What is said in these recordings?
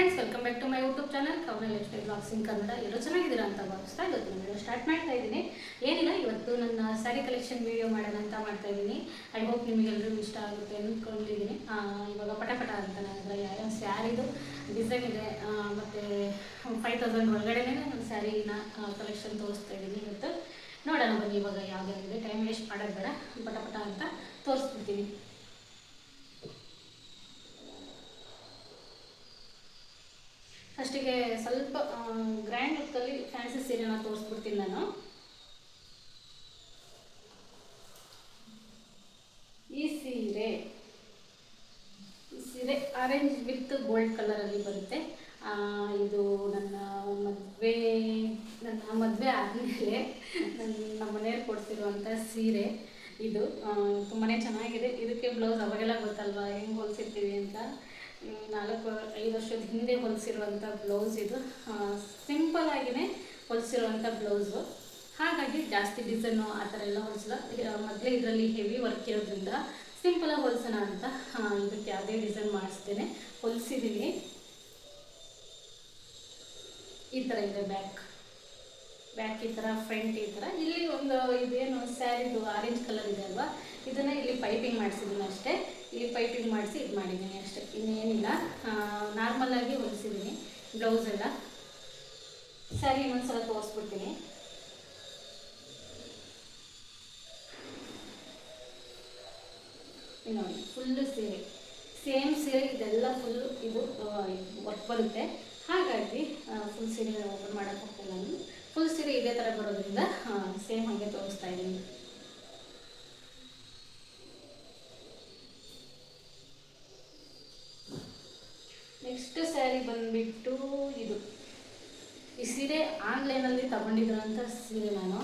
Friends welcome back to my YouTube channel Kavana Lakshmi blogs ಇನ್ ಕನ್ನಡ ಎಲ್ಲರೂ ಚೆನ್ನಾಗಿದ್ದೀರಾ ಅಂತ ಭಾವಿಸ್ತಾ ಇವತ್ತು ನಾನು ಸ್ಟಾರ್ಟ್ ಮಾಡ್ತಾ ಇದ್ದೀನಿ. ಏನಿಲ್ಲ, ಇವತ್ತು ನನ್ನ ಸ್ಯಾರಿ ಕಲೆಕ್ಷನ್ ವೀಡಿಯೋ ಮಾಡೋಣ ಅಂತ ಮಾಡ್ತಾ ಇದ್ದೀನಿ. ಐ ಹೋಪ್ ನಿಮಗೆಲ್ಲರಿಗೂ ಇಷ್ಟ ಆಗುತ್ತೆ ಅಂದ್ಕೊಂಡಿದ್ದೀನಿ. ಇವಾಗ ಪಟಪಟ ಅಂತ ನಾನು ಯಾವ ಸ್ಯಾರಿದು ಡಿಸೈನ್ ಇದೆ ಮತ್ತು ಫೈವ್ ತೌಸಂಡ್ ಒಳಗಡೆನೇ ನಾನು ಸ್ಯಾರಿನ ಕಲೆಕ್ಷನ್ ತೋರಿಸ್ತಾ ಇದ್ದೀನಿ ಇವತ್ತು. ನೋಡೋಣ ಬನ್ನಿ ಇವಾಗ ಯಾವ್ದಾಗಿದೆ ಟೈಮ್ ವೇಸ್ಟ್ ಮಾಡೋದು ಬೇಡ. ಪಟ ಪಟ ಅಂತ ತೋರಿಸ್ಬಿಡ್ತೀನಿ. ಫಸ್ಟಿಗೆ ಸ್ವಲ್ಪ ಗ್ರ್ಯಾಂಡ್ ಲುಕ್ಕಲ್ಲಿ ಫ್ಯಾನ್ಸಿ ಸೀರೆನ ತೋರಿಸ್ಬಿಡ್ತೀನಿ ನಾನು. ಈ ಸೀರೆ ಸೀರೆ ಆರೆಂಜ್ ವಿತ್ ಗೋಲ್ಡ್ ಕಲರಲ್ಲಿ ಬರುತ್ತೆ. ಇದು ನನ್ನ ಮದುವೆ ನನ್ನ ಮದುವೆ ಆದಮೇಲೆ ನನ್ನ ನಮ್ಮ ಮನೆಯವ್ರು ಕೊಡ್ತಿರುವಂಥ ಸೀರೆ ಇದು. ತುಂಬಾ ಚೆನ್ನಾಗಿದೆ. ಇದಕ್ಕೆ ಬ್ಲೌಸ್ ಅವಾಗೆಲ್ಲ ಗೊತ್ತಲ್ವಾ? ಹೆಂಗೆ ಹೊಲಿಸಿರ್ತೀವಿ ಅಂತ? ನಾಲ್ಕು, ಐದು ವರ್ಷದ ಹಿಂದೆ ಹೊಲಿಸಿರುವಂಥ ಬ್ಲೌಸ್ ಇದು. ಸಿಂಪಲ್ ಆಗಿನೇ ಹೊಲಿಸಿರುವಂಥ ಬ್ಲೌಸು ಹಾಗಾಗಿ ಜಾಸ್ತಿ ಡಿಸೈನು ಆ ಥರ ಎಲ್ಲ ಹೊಲಿಸಿಲ್ಲ. ಮೊದಲೇ ಇದರಲ್ಲಿ ಹೆವಿ ವರ್ಕ್ ಇರೋದ್ರಿಂದ ಸಿಂಪಲಾಗಿ ಹೊಲಿಸೋಣ ಅಂತ ಇದಕ್ಕೆ ಯಾವುದೇ ಡಿಸೈನ್ ಮಾಡಿಸ್ತೇನೆ ಹೊಲಿಸಿದ್ದೀನಿ ಈ ಥರ ಇದೆ ಬ್ಯಾಕ್ ಬ್ಯಾಕ್ ಈ ಥರ ಫ್ರಂಟ್ ಈ ಥರ. ಇಲ್ಲಿ ಒಂದು ಇದೇನು ಸ್ಯಾರಿದು ಆರೆಂಜ್ ಕಲರ್ ಇದೆ ಅಲ್ವಾ? ಇದನ್ನು ಇಲ್ಲಿ ಪೈಪಿಂಗ್ ಮಾಡಿಸಿದ್ದೀನಿ ಅಷ್ಟೇ. ಇಲ್ಲಿ ಪೈಪಿಂಗ್ ಮಾಡಿಸಿ ಇದು ಮಾಡಿದ್ದೀನಿ ಅಷ್ಟೇ. ಇನ್ನೇನಿಲ್ಲ. ನಾರ್ಮಲ್ಲಾಗಿ ಹೊಲಿಸಿದ್ದೀನಿ. ಬ್ಲೌಸ್ ಎಲ್ಲ. ಸರಿ ಇನ್ನೊಂದ್ಸಲ ತೋರಿಸ್ಬಿಡ್ತೀನಿ. ನೋಡಿ ಫುಲ್ಲು ಸೀರೆ. ಸೇಮ್ ಸೀರೆ, ಇದೆಲ್ಲ ಫುಲ್ಲು ಇದು ವರ್ಕ್ ಬರುತ್ತೆ. ಹಾಗಾಗಿ ಫುಲ್ ಸೀರೆ ಓಪನ್ ನಾನು. ಫುಲ್ ಸೀರೆ ಇದೇ ಥರ ಬರೋದ್ರಿಂದ ಸೇಮ್ ಹಾಗೆ ತೋರಿಸ್ತಾ ಇದ್ದೀನಿ ನೆಕ್ಸ್ಟ್ ಸ್ಯಾರಿ ಬಂದುಬಿಟ್ಟು ಇದು. ಈ ಸೀರೆ ಆನ್ಲೈನಲ್ಲಿ ತಗೊಂಡಿದ್ರಂತ ಸೀರೆ ನಾನು.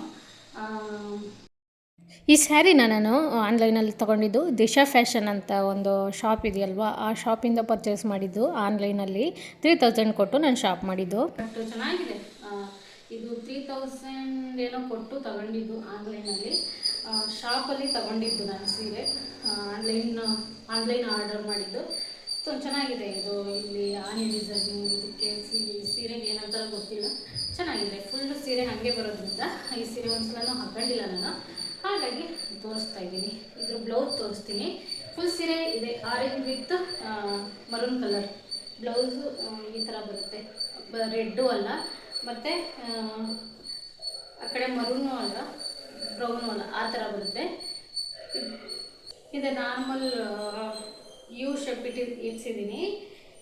ಈ ಸ್ಯಾರಿನ ನಾನು ಆನ್ಲೈನಲ್ಲಿ ತೊಗೊಂಡಿದ್ದು ದಿಶಾ ಫ್ಯಾಷನ್ ಅಂತ ಒಂದು ಶಾಪ್ ಇದೆಯಲ್ವಾ ಆ ಶಾಪಿಂದ ಪರ್ಚೇಸ್ ಮಾಡಿದ್ದು ಆನ್ಲೈನಲ್ಲಿ. ತ್ರೀ ತೌಸಂಡ್ ಕೊಟ್ಟು ನಾನು ಶಾಪ್ ಮಾಡಿದ್ದು. ಚೆನ್ನಾಗಿದೆ. ಇದು ತ್ರೀ ತೌಸಂಡ್ ಏನೋ ಕೊಟ್ಟು ತಗೊಂಡಿದ್ದು ಆನ್ಲೈನಲ್ಲಿ. ಶಾಪಲ್ಲಿ ತಗೊಂಡಿದ್ದು ನಾನು ಸೀರೆ. ಆನ್ಲೈನ್ ಆನ್ಲೈನ್ ಆರ್ಡರ್ ಮಾಡಿದ್ದು. ಸೊ ಚೆನ್ನಾಗಿದೆ ಇದು. ಇಲ್ಲಿ ಆನೆ ಡಿಸೈನ್ ಇದಕ್ಕೆ ಸೀರೆ, ಸೀರೆಗೆ ಏನಂತಾರ ಗೊತ್ತಿಲ್ಲ. ಚೆನ್ನಾಗಿದೆ. ಫುಲ್ ಸೀರೆ ಹಾಗೆ ಬರೋದ್ರಿಂದ ಈ ಸೀರೆ ಒಂದ್ಸಲನೂ ಹಾಕೊಂಡಿಲ್ಲ ನಾನು. ಹಾಗಾಗಿ ತೋರಿಸ್ತಾ ಇದ್ದೀನಿ. ಇದ್ರ ಬ್ಲೌಸ್ ತೋರಿಸ್ತೀನಿ. ಫುಲ್ ಸೀರೆ ಇದೆ. Orange with maroon colour blouse ಈ ಥರ ಬರುತ್ತೆ. ರೆಡ್ಡು ಅಲ್ಲ. ಮತ್ತು, ಆ ಕಡೆ ಮರೂನು ಅಲ್ಲ ಬ್ರೌನು ಅಲ್ಲ, ಆ ಥರ ಬರುತ್ತೆ. ಇದೆ ನಾರ್ಮಲ್ ಯು ಶೇಪ್ ಇಟ್ಟು ಇರಿಸಿದ್ದೀನಿ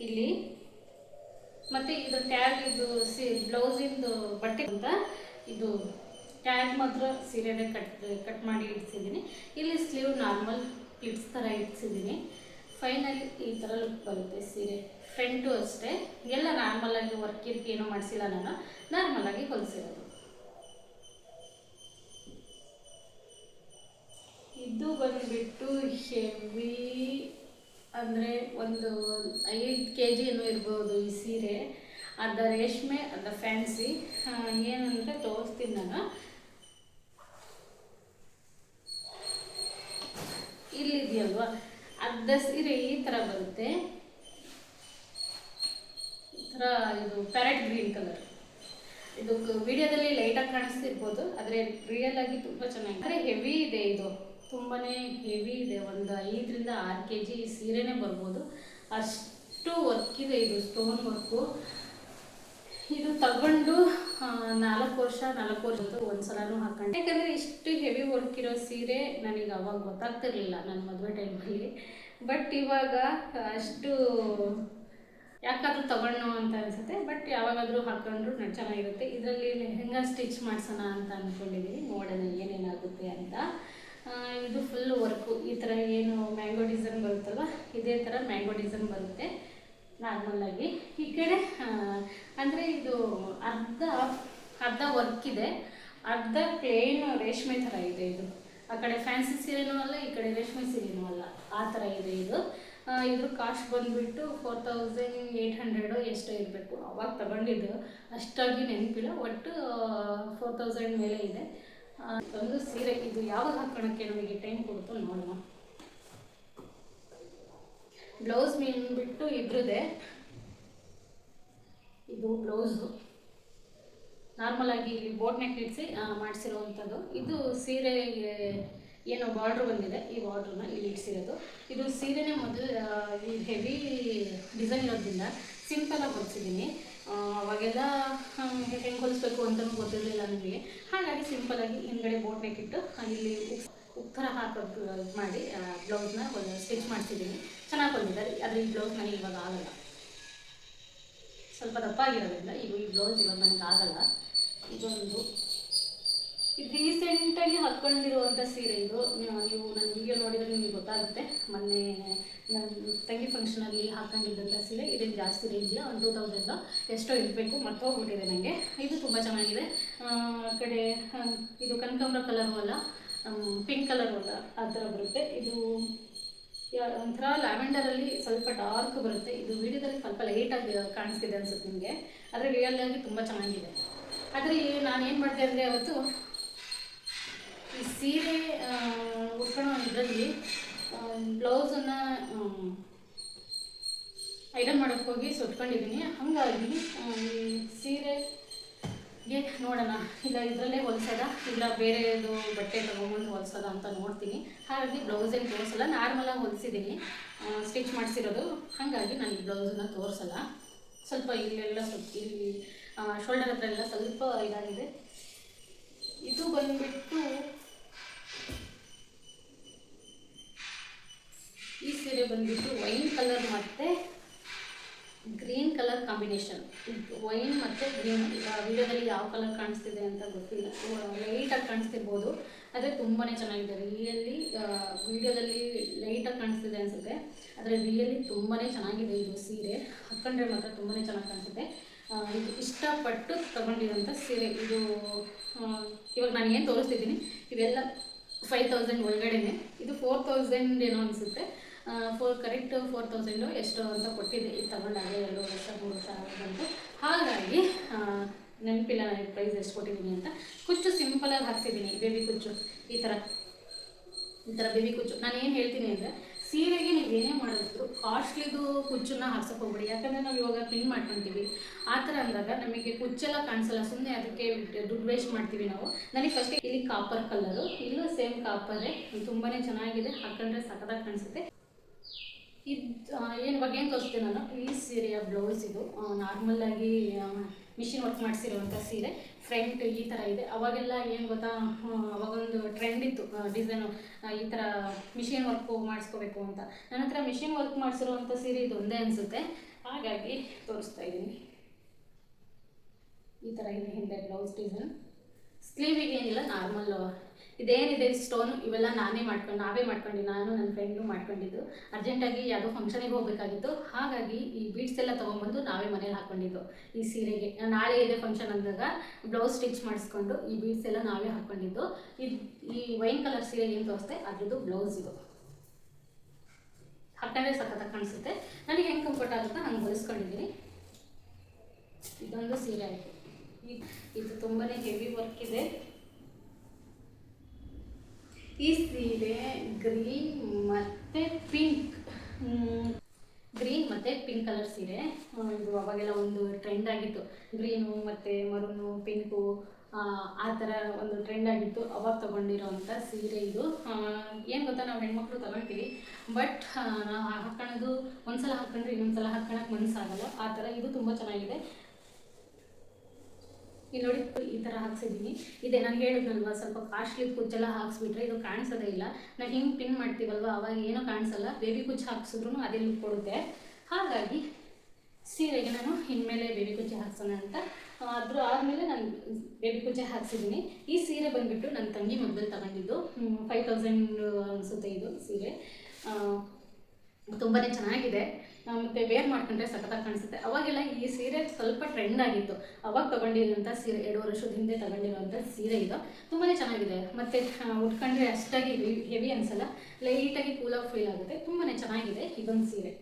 ಇಲ್ಲಿ. ಮತ್ತು ಇದು ಟ್ಯಾಗ್ ಇದು ಸಿ ಬ್ಲೌಸಿಂದು ಬಟ್ಟೆ ಅಂತ. ಇದು ಟ್ಯಾಗ್ ಮಾತ್ರ ಸೀರೆನೇ ಕಟ್ ಕಟ್ ಮಾಡಿ ಇಡ್ಸಿದ್ದೀನಿ. ಇಲ್ಲಿ ಸ್ಲೀವ್ ನಾರ್ಮಲ್ ಪ್ಲಿಟ್ಸ್ ಥರ ಇಡ್ಸಿದ್ದೀನಿ. ಫೈನಲ್ ಈ ಥರ ಲುಕ್ ಬರುತ್ತೆ ಸೀರೆ. ಫ್ರಂಟು ಅಷ್ಟೇ. ಎಲ್ಲ ನಾರ್ಮಲಾಗಿ ವರ್ಕ್ ಇರ್ಕೆ ಏನೂ ಮಾಡಿಸಿಲ್ಲ ನಾನು. ನಾರ್ಮಲಾಗಿ ಹೊಲಿಸಿರೋದು. ಇದು ಬಂದುಬಿಟ್ಟು ಹೆವಿ ಅಂದರೆ ಒಂದು ಐದು ಕೆ ಜಿ ಇರ್ಬೋದು ಈ ಸೀರೆ. ಅರ್ಧ ರೇಷ್ಮೆ, ಅರ್ಧ ಫ್ಯಾನ್ಸಿ. ಏನಂದರೆ ತೋರಿಸ್ತೀನಿ ನಾನು. ಇಲ್ಲಿದೆಯಲ್ವಾ? ಅರ್ಧ ಸೀರೆ ಈ ಥರ ಬರುತ್ತೆ. ಈ ಥರ ಇದು ಪ್ಯಾರೆಟ್ ಗ್ರೀನ್ ಕಲರ್. ಇದು ವಿಡಿಯೋದಲ್ಲಿ ಲೈಟಾಗಿ ಕಾಣಿಸ್ತಿರ್ಬೋದು, ಆದರೆ ರಿಯಲ್ ಆಗಿ ತುಂಬ ಚೆನ್ನಾಗಿ ಅಂದರೆ ಹೆವಿ ಇದೆ ಇದು. ತುಂಬಾ ಹೆವಿ ಇದೆ. ಒಂದು ಐದರಿಂದ ಆರು ಕೆ ಜಿ ಸೀರೆನೇ ಬರ್ಬೋದು. ಅಷ್ಟು ವರ್ಕ್ ಇದೆ ಸ್ಟೋನ್ ವರ್ಕು ಇದು ತಗೊಂಡು ನಾಲ್ಕು ವರ್ಷ ನಾಲ್ಕು ವರ್ಷ ಒಂದು ಸಲನೂ ಹಾಕೊಂಡು. ಯಾಕಂದರೆ ಇಷ್ಟು ಹೆವಿ ವರ್ಕ್ ಇರೋ ಸೀರೆ ನನಗೆ ಅವಾಗ ಗೊತ್ತಾಗ್ತಿರ್ಲಿಲ್ಲ ನನ್ನ ಮದುವೆ ಟೈಮಲ್ಲಿ ಬಟ್ ಇವಾಗ, ಅಷ್ಟು ಯಾಕಾದರೂ ತಗೊಳ್ಳೋ ಅಂತ ಅನಿಸುತ್ತೆ. ಬಟ್ ಯಾವಾಗಾದರೂ ಹಾಕೊಂಡ್ರು ನಾನು ಚೆನ್ನಾಗಿರುತ್ತೆ. ಇದರಲ್ಲಿ ಹೆಂಗ ಸ್ಟಿಚ್ ಮಾಡಿಸೋಣ ಅಂತ ಅಂದ್ಕೊಂಡಿದ್ದೀನಿ ನೋಡೋಣ ಏನೇನಾಗುತ್ತೆ ಅಂತ. ಇದು ಫುಲ್ ವರ್ಕು ಈ ಥರ ಏನು ಮ್ಯಾಂಗೋ ಡಿಸೈನ್ ಬರುತ್ತಲ್ಲ ಇದೇ ಥರ ಮ್ಯಾಂಗೋ ಡಿಸೈನ್ ಬರುತ್ತೆ ನಾರ್ಮಲ್ಲಾಗಿ ಈ ಕಡೆ ಅಂದರೆ ಇದು ಅರ್ಧ ಅರ್ಧ ವರ್ಕ್ ಇದೆ. ಅರ್ಧ ಪ್ಲೇನ್ ರೇಷ್ಮೆ ಥರ ಇದೆ ಇದು. ಆ ಕಡೆ ಫ್ಯಾನ್ಸಿ ಸೀರೆನೂ ಅಲ್ಲ, ಈ ಕಡೆ ರೇಷ್ಮೆ ಸೀರೆನೂ ಅಲ್ಲ. ಆ ಥರ ಇದೆ ಇದು. ಇದ್ರ ಕಾಸ್ಟ್ ಬಂದುಬಿಟ್ಟು ಫೋರ್ ತೌಸಂಡ್ ಏಯ್ಟ್ ಹಂಡ್ರೆಡು ಎಷ್ಟೋ ಇರಬೇಕು. ಅವಾಗ ತಗೊಂಡಿದ್ದು ಅಷ್ಟಾಗಿ ನೆನಪಿಲ್ಲ, ಒಟ್ಟು ಫೋರ್ ತೌಸಂಡ್ ಮೇಲೆ ಇದೆ. ಒಂದು ಸೀರೆ, ಇದು ಯಾವಾಗ ಹಾಕೋಣಕ್ಕೆ ನಮಗೆ ಟೈಮ್ ಕೊಡುತ್ತೋ ನೋಡೋಣ. ಬ್ಲೌಸ್ ಬಂದ್ಬಿಟ್ಟು ಇದ್ರದ್ದೇ. ಇದು ಬ್ಲೌಸು ನಾರ್ಮಲ್ ಆಗಿ ಬೋಟ್ ನೆಕ್ ಇಡಿಸಿ ಮಾಡಿಸಿರುವಂಥದ್ದು. ಇದು ಸೀರೆಗೆ ಏನೋ ಬಾರ್ಡ್ರ್ ಬಂದಿದೆ, ಈ ಬಾರ್ಡ್ರನ್ನ ಇಲ್ಲಿ ಇಡಿಸಿರೋದು. ಇದು ಸೀರೆನೇ ಮೊದಲು ಹೆವಿ ಡಿಸೈನ್ ಇರೋದ್ರಿಂದ ಸಿಂಪಲ್ಲಾಗಿ ಹೊಲಿಸಿದ್ದೀನಿ ಅವಾಗೆಲ್ಲ ಹೆಂಗೆ ಹೊಲಿಸ್ಬೇಕು ಅಂತ ಗೊತ್ತಿರಲಿಲ್ಲ ನನಗೆ ಹಾಗಾಗಿ ಸಿಂಪಲಾಗಿ ಹಿಂದ್ಗಡೆ ಬೋಟ್ ನೆಕ್ ಇಟ್ಟು ಇಲ್ಲಿ ಉತ್ತರ ಹಾಕೋದು ಮಾಡಿ ಬ್ಲೌಸ್ನ ಸ್ಟಿಚ್ ಮಾಡ್ತಿದ್ದೀನಿ ಚೆನ್ನಾಗಿ ಹೊಲಿದ್ದಾರೆ ಆದರೆ ಈ ಬ್ಲೌಸ್ ನನಗೆ ಇವಾಗ ಆಗಲ್ಲ. ಸ್ವಲ್ಪ ದಪ್ಪ ಆಗಿರೋದ್ರಿಂದ ಈಗ ಈ ಬ್ಲೌಸ್ ಇವಾಗ ನನಗೆ ಆಗಲ್ಲ. ಇದೊಂದು ಇದು ರೀಸೆಂಟಾಗಿ ಹಾಕೊಂಡಿರುವಂತ ಸೀರೆ ಇದು. ನೀವು ನನ್ನ ವಿಡಿಯೋ ನೋಡಿದರೆ ನಿಮಗೆ ಗೊತ್ತಾಗುತ್ತೆ. ಮೊನ್ನೆ ನನ್ನ ತಂಗಿ ಫಂಕ್ಷನಲ್ಲಿ ಹಾಕೊಂಡಿದ್ದಂತ ಸೀರೆ. ಇದೇನು ಜಾಸ್ತಿ ರೇಂಜ್ ಇಲ್ಲ. ಒಂದು ಟೂ ತೌಸಂಡ್ ಎಷ್ಟೋ ಇರಬೇಕು. ಮರ್ತೋಗ್ಬಿಟ್ಟಿದೆ ನನಗೆ ಇದು ತುಂಬ ಚೆನ್ನಾಗಿದೆ. ಕಡೆ ಇದು ಕನಕಾಂಬ್ರ ಕಲರ್ ಅಲ್ಲ. ಪಿಂಕ್ ಕಲರ್ ಅಲ್ಲ. ಆ ಥರ ಬರುತ್ತೆ. ಇದು ಒಂಥರ ಲ್ಯಾವೆಂಡರಲ್ಲಿ ಸ್ವಲ್ಪ ಡಾರ್ಕ್ ಬರುತ್ತೆ. ಇದು ವಿಡಿಯೋದಲ್ಲಿ ಸ್ವಲ್ಪ ಲೈಟಾಗಿ ಕಾಣಿಸ್ತಿದೆ ಅನ್ಸುತ್ತೆ ನಿಮಗೆ. ಆದರೆ ರಿಯಲ್ ಆಗಿ ತುಂಬ ಚೆನ್ನಾಗಿದೆ. ಆದರೆ ನಾನು ಏನು ಮಾಡಿದೆ ಅಂದರೆ ಅವತ್ತು ಈ ಸೀರೆ ಉಟ್ಕೊಳ್ಳೋ ಇದರಲ್ಲಿ ಬ್ಲೌಸನ್ನು ಐರನ್ ಮಾಡೋಕ್ಕೆ ಹೋಗಿ ಸುಟ್ಕೊಂಡಿದ್ದೀನಿ ಹಾಗಾಗಿ ಈ ಸೀರೆಗೆ ನೋಡೋಣ. ಇಲ್ಲ, ಇದರಲ್ಲೇ ಹೊಲ್ಸೋದ? ಇಲ್ಲ, ಬೇರೆದು ಬಟ್ಟೆ ತಗೊಂಡು ಹೊಲ್ಸೋದ ಅಂತ ನೋಡ್ತೀನಿ. ಹಾಗಾಗಿ ಬ್ಲೌಸ್ ಏನು ತೋರಿಸಲ್ಲ ನಾರ್ಮಲಾಗಿ ಹೊಲಿಸಿದ್ದೀನಿ ಸ್ಟಿಚ್ ಮಾಡಿಸಿರೋದು. ಹಾಗಾಗಿ ನಾನು ಈ ಬ್ಲೌಸನ್ನ ತೋರಿಸಲ್ಲ. ಸ್ವಲ್ಪ ಇಲ್ಲೆಲ್ಲ ಸ್ವಲ್ಪ ಇಲ್ಲಿ ಶೋಲ್ಡರ್ ಹತ್ರ ಎಲ್ಲ ಸ್ವಲ್ಪ ಇದಾಗಿದೆ. ಇದು ಬಂದ್ಬಿಟ್ಟು ಈ ಸೀರೆ ಬಂದ್ಬಿಟ್ಟು ವೈನ್ ಕಲರ್ ಮತ್ತು ಗ್ರೀನ್ ಕಲರ್ ಕಾಂಬಿನೇಷನ್. ವೈನ್ ಮತ್ತು ಗ್ರೀನ್. ವಿಡಿಯೋದಲ್ಲಿ ಯಾವ ಕಲರ್ ಕಾಣಿಸ್ತಿದೆ ಅಂತ ಗೊತ್ತಿಲ್ಲ. ಲೈಟಾಗಿ ಕಾಣಿಸ್ತಿರ್ಬೋದು. ಆದರೆ ತುಂಬಾ ಚೆನ್ನಾಗಿದೆ. ರಿಯಲ್ಲಿ ವಿಡಿಯೋದಲ್ಲಿ ಲೈಟಾಗಿ ಕಾಣಿಸ್ತಿದೆ ಅನಿಸುತ್ತೆ. ಆದರೆ ರಿಯಲ್ಲಿ ತುಂಬಾ ಚೆನ್ನಾಗಿದೆ ಇದು ಸೀರೆ. ಹಾಕ್ಕೊಂಡ್ರೆ ಮಾತ್ರ ತುಂಬಾ ಚೆನ್ನಾಗಿ ಕಾಣಿಸುತ್ತೆ. ಇದು ಇಷ್ಟಪಟ್ಟು ತಗೊಂಡಿರೋಂಥ ಸೀರೆ. ಇದು ಇವಾಗ ನಾನು ಏನು ತೋರಿಸ್ತಿದ್ದೀನಿ, ಇವೆಲ್ಲ ಫೈವ್ ತೌಸಂಡ್ ಒಳಗಡೆನೆ. ಇದು ಫೋರ್ ತೌಸಂಡ್ ಏನೋ ಅನಿಸುತ್ತೆ. ಫೋರ್ ಕರೆಕ್ಟ್ ಫೋರ್ ತೌಸಂಡು ಎಷ್ಟು ಅಂತ ಕೊಟ್ಟಿದ್ದೆ ಇದು ತಗೊಂಡಾಗ ಎರಡು ವರ್ಷ, ಮೂರು ಸಾವಿರ ಬಂತು ಹಾಗಾಗಿ ನೆನಪಿಲ್ಲ ನನಗೆ ಪ್ರೈಸ್ ಎಷ್ಟು ಕೊಟ್ಟಿದ್ದೀನಿ ಅಂತ. ಕುಚ್ಚು ಸಿಂಪಲಾಗಿ ಹಾಕ್ತಿದ್ದೀನಿ ಬೇಬಿ ಕುಚ್ಚು. ಈ ಥರ ಈ ಥರ ಬೇಬಿ ಕುಚ್ಚು. ನಾನು ಏನು ಹೇಳ್ತೀನಿ ಅಂದರೆ, ಸೀರೆಗೆ ನೀವು ಏನೇ ಮಾಡಿದ್ರು ಕಾಸ್ಟ್ಲಿದು ಕುಚ್ಚನ್ನ ಹಾಕ್ಸಕ್ಕೆ ಹೋಗ್ಬೇಡಿ. ಯಾಕಂದರೆ ನಾವು ಇವಾಗ ಕ್ಲೀನ್ ಮಾಡ್ಕೊತೀವಿ. ಆ ಥರ ಅಂದಾಗ ನಮಗೆ ಕುಚ್ಚೆಲ್ಲ ಕಾಣಿಸಲ್ಲ. ಸುಮ್ಮನೆ ಅದಕ್ಕೆ ದುಡ್ಡು ವೇಸ್ಟ್ ಮಾಡ್ತೀವಿ ನಾವು. ನನಗೆ ಫಸ್ಟ್ ಇಲ್ಲಿ ಕಾಪರ್ ಕಲ್ಲರು ಇಲ್ಲೂ ಸೇಮ್ ಕಾಪರೇ ತುಂಬಾ ಚೆನ್ನಾಗಿದೆ. ಹಾಕೊಂಡ್ರೆ ಸಖತ್ತಾಗಿ ಕಾಣಿಸುತ್ತೆ. ಇದು ಏನು ಬಗ್ಗೆ ಏನು ನಾನು? ಈ ಸೀರೆಯ ಬ್ಲೌಸ್ ಇದು ನಾರ್ಮಲ್ಲಾಗಿ ಮಿಷಿನ್ ವರ್ಕ್ ಮಾಡಿಸಿರುವಂಥ ಸೀರೆ ಫ್ರಂಟ್ ಈ ಥರ ಇದೆ. ಅವಾಗೆಲ್ಲ ಏನು ಗೊತ್ತಾ ಅವಾಗೊಂದು ಟ್ರೆಂಡ್ ಇತ್ತು ಡಿಸೈನು ಈ ಥರ ಮಿಷಿನ್ ವರ್ಕು ಮಾಡಿಸ್ಕೋಬೇಕು ಅಂತ. ನನ್ನ ಹತ್ರ ಮಿಷಿನ್ ವರ್ಕ್ ಮಾಡಿಸಿರುವಂಥ ಸೀರೆ ಇದು ಒಂದೇ ಅನಿಸುತ್ತೆ. ಹಾಗಾಗಿ ತೋರಿಸ್ತಾ ಇದ್ದೀನಿ. ಈ ಥರ ಇದೆ ಹಿಂದೆ ಬ್ಲೌಸ್ ಡಿಸೈನ್ ಸ್ಲೀವಿಗೆ ಏನಿಲ್ಲ ನಾರ್ಮಲ್ ಇದೇನಿದೆ ಸ್ಟೋನು ಇವೆಲ್ಲ ನಾನೇ ಮಾಡ್ಕೊಂಡು, ನಾವೇ ಮಾಡ್ಕೊಂಡು ನಾನು ನನ್ನ ಫ್ರೆಂಡು ಮಾಡ್ಕೊಂಡಿದ್ದು. ಅರ್ಜೆಂಟಾಗಿ ಯಾವುದೋ ಫಂಕ್ಷನಿಗೆ ಹೋಗಬೇಕಾಗಿತ್ತು. ಹಾಗಾಗಿ ಈ ಬೀಡ್ಸ್ ಎಲ್ಲ ತೊಗೊಂಬಂದು ನಾವೇ ಮನೇಲಿ ಹಾಕ್ಕೊಂಡಿದ್ದು ಈ ಸೀರೆಗೆ. ನಾಳೆ ಇದೆ ಫಂಕ್ಷನ್ ಅಂದಾಗ ಬ್ಲೌಸ್ ಸ್ಟಿಚ್ ಮಾಡಿಸ್ಕೊಂಡು ಈ ಬೀಡ್ಸ್ ಎಲ್ಲ ನಾವೇ ಹಾಕ್ಕೊಂಡಿದ್ದು ಇದು ಈ ವೈನ್ ಕಲರ್ ಸೀರೆ ಏನು ತೋರಿಸ್ತೆ ಅದ್ರದ್ದು ಬ್ಲೌಸ್ ಇದು. ಹಾಕೊಂಡ್ರೆ ಸಖತ್ತಾಗಿ ಕಾಣಿಸುತ್ತೆ. ನನಗೆ ಹೆಂಗೆ ಕಂಫರ್ಟ್ ಆಗುತ್ತೆ ನಾನು ಹೊಲಿಸ್ಕೊಂಡಿದ್ದೀನಿ. ಇದೊಂದು ಸೀರೆ ಆಯಿತು. ಇದು ತುಂಬಾ ಹೆವಿ ವರ್ಕ್ ಇದೆ. ಈ ಸೀರೆ ಗ್ರೀನ್ ಮತ್ತು ಪಿಂಕ್. ಗ್ರೀನ್ ಮತ್ತು ಪಿಂಕ್ ಕಲರ್ ಸೀರೆ. ಇದು ಅವಾಗೆಲ್ಲ ಒಂದು ಟ್ರೆಂಡ್ ಆಗಿತ್ತು. ಗ್ರೀನು ಮತ್ತು ಮರೂನು ಪಿಂಕು, ಆ ಥರ ಒಂದು ಟ್ರೆಂಡ್ ಆಗಿತ್ತು. ಅವಾಗ ತೊಗೊಂಡಿರೋವಂಥ ಸೀರೆ ಇದು. ಏನು ಗೊತ್ತಾ, ನಾವು ಹೆಣ್ಮಕ್ಳು ತೊಗೊಳ್ತೀವಿ. ಬಟ್ ನಾವು ಹಾಕೊಳ್ಳೋದು ಒಂದ್ಸಲ ಹಾಕೊಂಡ್ರೆ ಇನ್ನೊಂದ್ಸಲ ಹಾಕ್ಕೊಳಕ್ಕೆ ಮನಸ್ಸಾಗಲ್ಲ ಆ ಥರ ಇದು ತುಂಬ ಚೆನ್ನಾಗಿದೆ. ಇಲ್ಲಿ ನೋಡಿ ಈ ಥರ ಹಾಕ್ಸಿದ್ದೀನಿ. ಇದೆ, ನಾನು ಹೇಳಿದ್ನಲ್ವ, ಸ್ವಲ್ಪ ಕಾಸ್ಟ್ಲಿ ಕುಚ್ಚೆಲ್ಲ ಹಾಕ್ಸ್ಬಿಟ್ರೆ ಇದು ಕಾಣಿಸೋದೇ ಇಲ್ಲ. ನಾನು ಹಿಂಗೆ ಪಿನ್ ಮಾಡ್ತೀವಲ್ವ, ಅವಾಗ ಏನೂ ಕಾಣಿಸಲ್ಲ. ಬೇಬಿ ಕುಚ್ಚು ಹಾಕ್ಸಿದ್ರು ಅದೇ ಲುಕ್ ಕೊಡುತ್ತೆ. ಹಾಗಾಗಿ ಸೀರೆಗೆ ನಾನು ಇನ್ಮೇಲೆ ಬೇಬಿ ಕುಚ್ಚೆ ಹಾಕ್ಸೋಣ ಅಂತ. ಅದ್ರ ಆದಮೇಲೆ ನಾನು ಬೇಬಿ ಕುಚ್ಚೆ ಹಾಕ್ಸಿದ್ದೀನಿ. ಈ ಸೀರೆ ಬಂದುಬಿಟ್ಟು ನನ್ನ ತಂಗಿ ಮೊದಲು ತಗೊಂಡಿದ್ದು. ಫೈವ್ ತೌಸಂಡ್ ಅನಿಸುತ್ತೆ ಇದು ಸೀರೆ. ತುಂಬಾ ಚೆನ್ನಾಗಿದೆ. ಮತ್ತೆ ವೇರ್ ಮಾಡ್ಕೊಂಡ್ರೆ ಸಖತ್ತಾಗಿ ಕಾಣಿಸುತ್ತೆ. ಅವಾಗೆಲ್ಲ ಈ ಸೀರೆ ಸ್ವಲ್ಪ ಟ್ರೆಂಡ್ ಆಗಿತ್ತು. ಅವಾಗ ತಗೊಂಡಿರೋಂಥ ಸೀರೆ, ಎರಡು ವರ್ಷದ ಹಿಂದೆ ತಗೊಂಡಿರೋಂಥ ಸೀರೆ ಇದು. ತುಂಬಾ ಚೆನ್ನಾಗಿದೆ. ಮತ್ತು ಉಟ್ಕೊಂಡ್ರೆ ಅಷ್ಟಾಗಿ ಹೆವಿ ಅನಿಸಲ್ಲ. ಲೈಟಾಗಿ ಕೂಲ್ ಆಫ್ ಫೀಲ್ ಆಗುತ್ತೆ. ತುಂಬಾ ಚೆನ್ನಾಗಿದೆ ಇದೊಂದು ಸೀರೆ.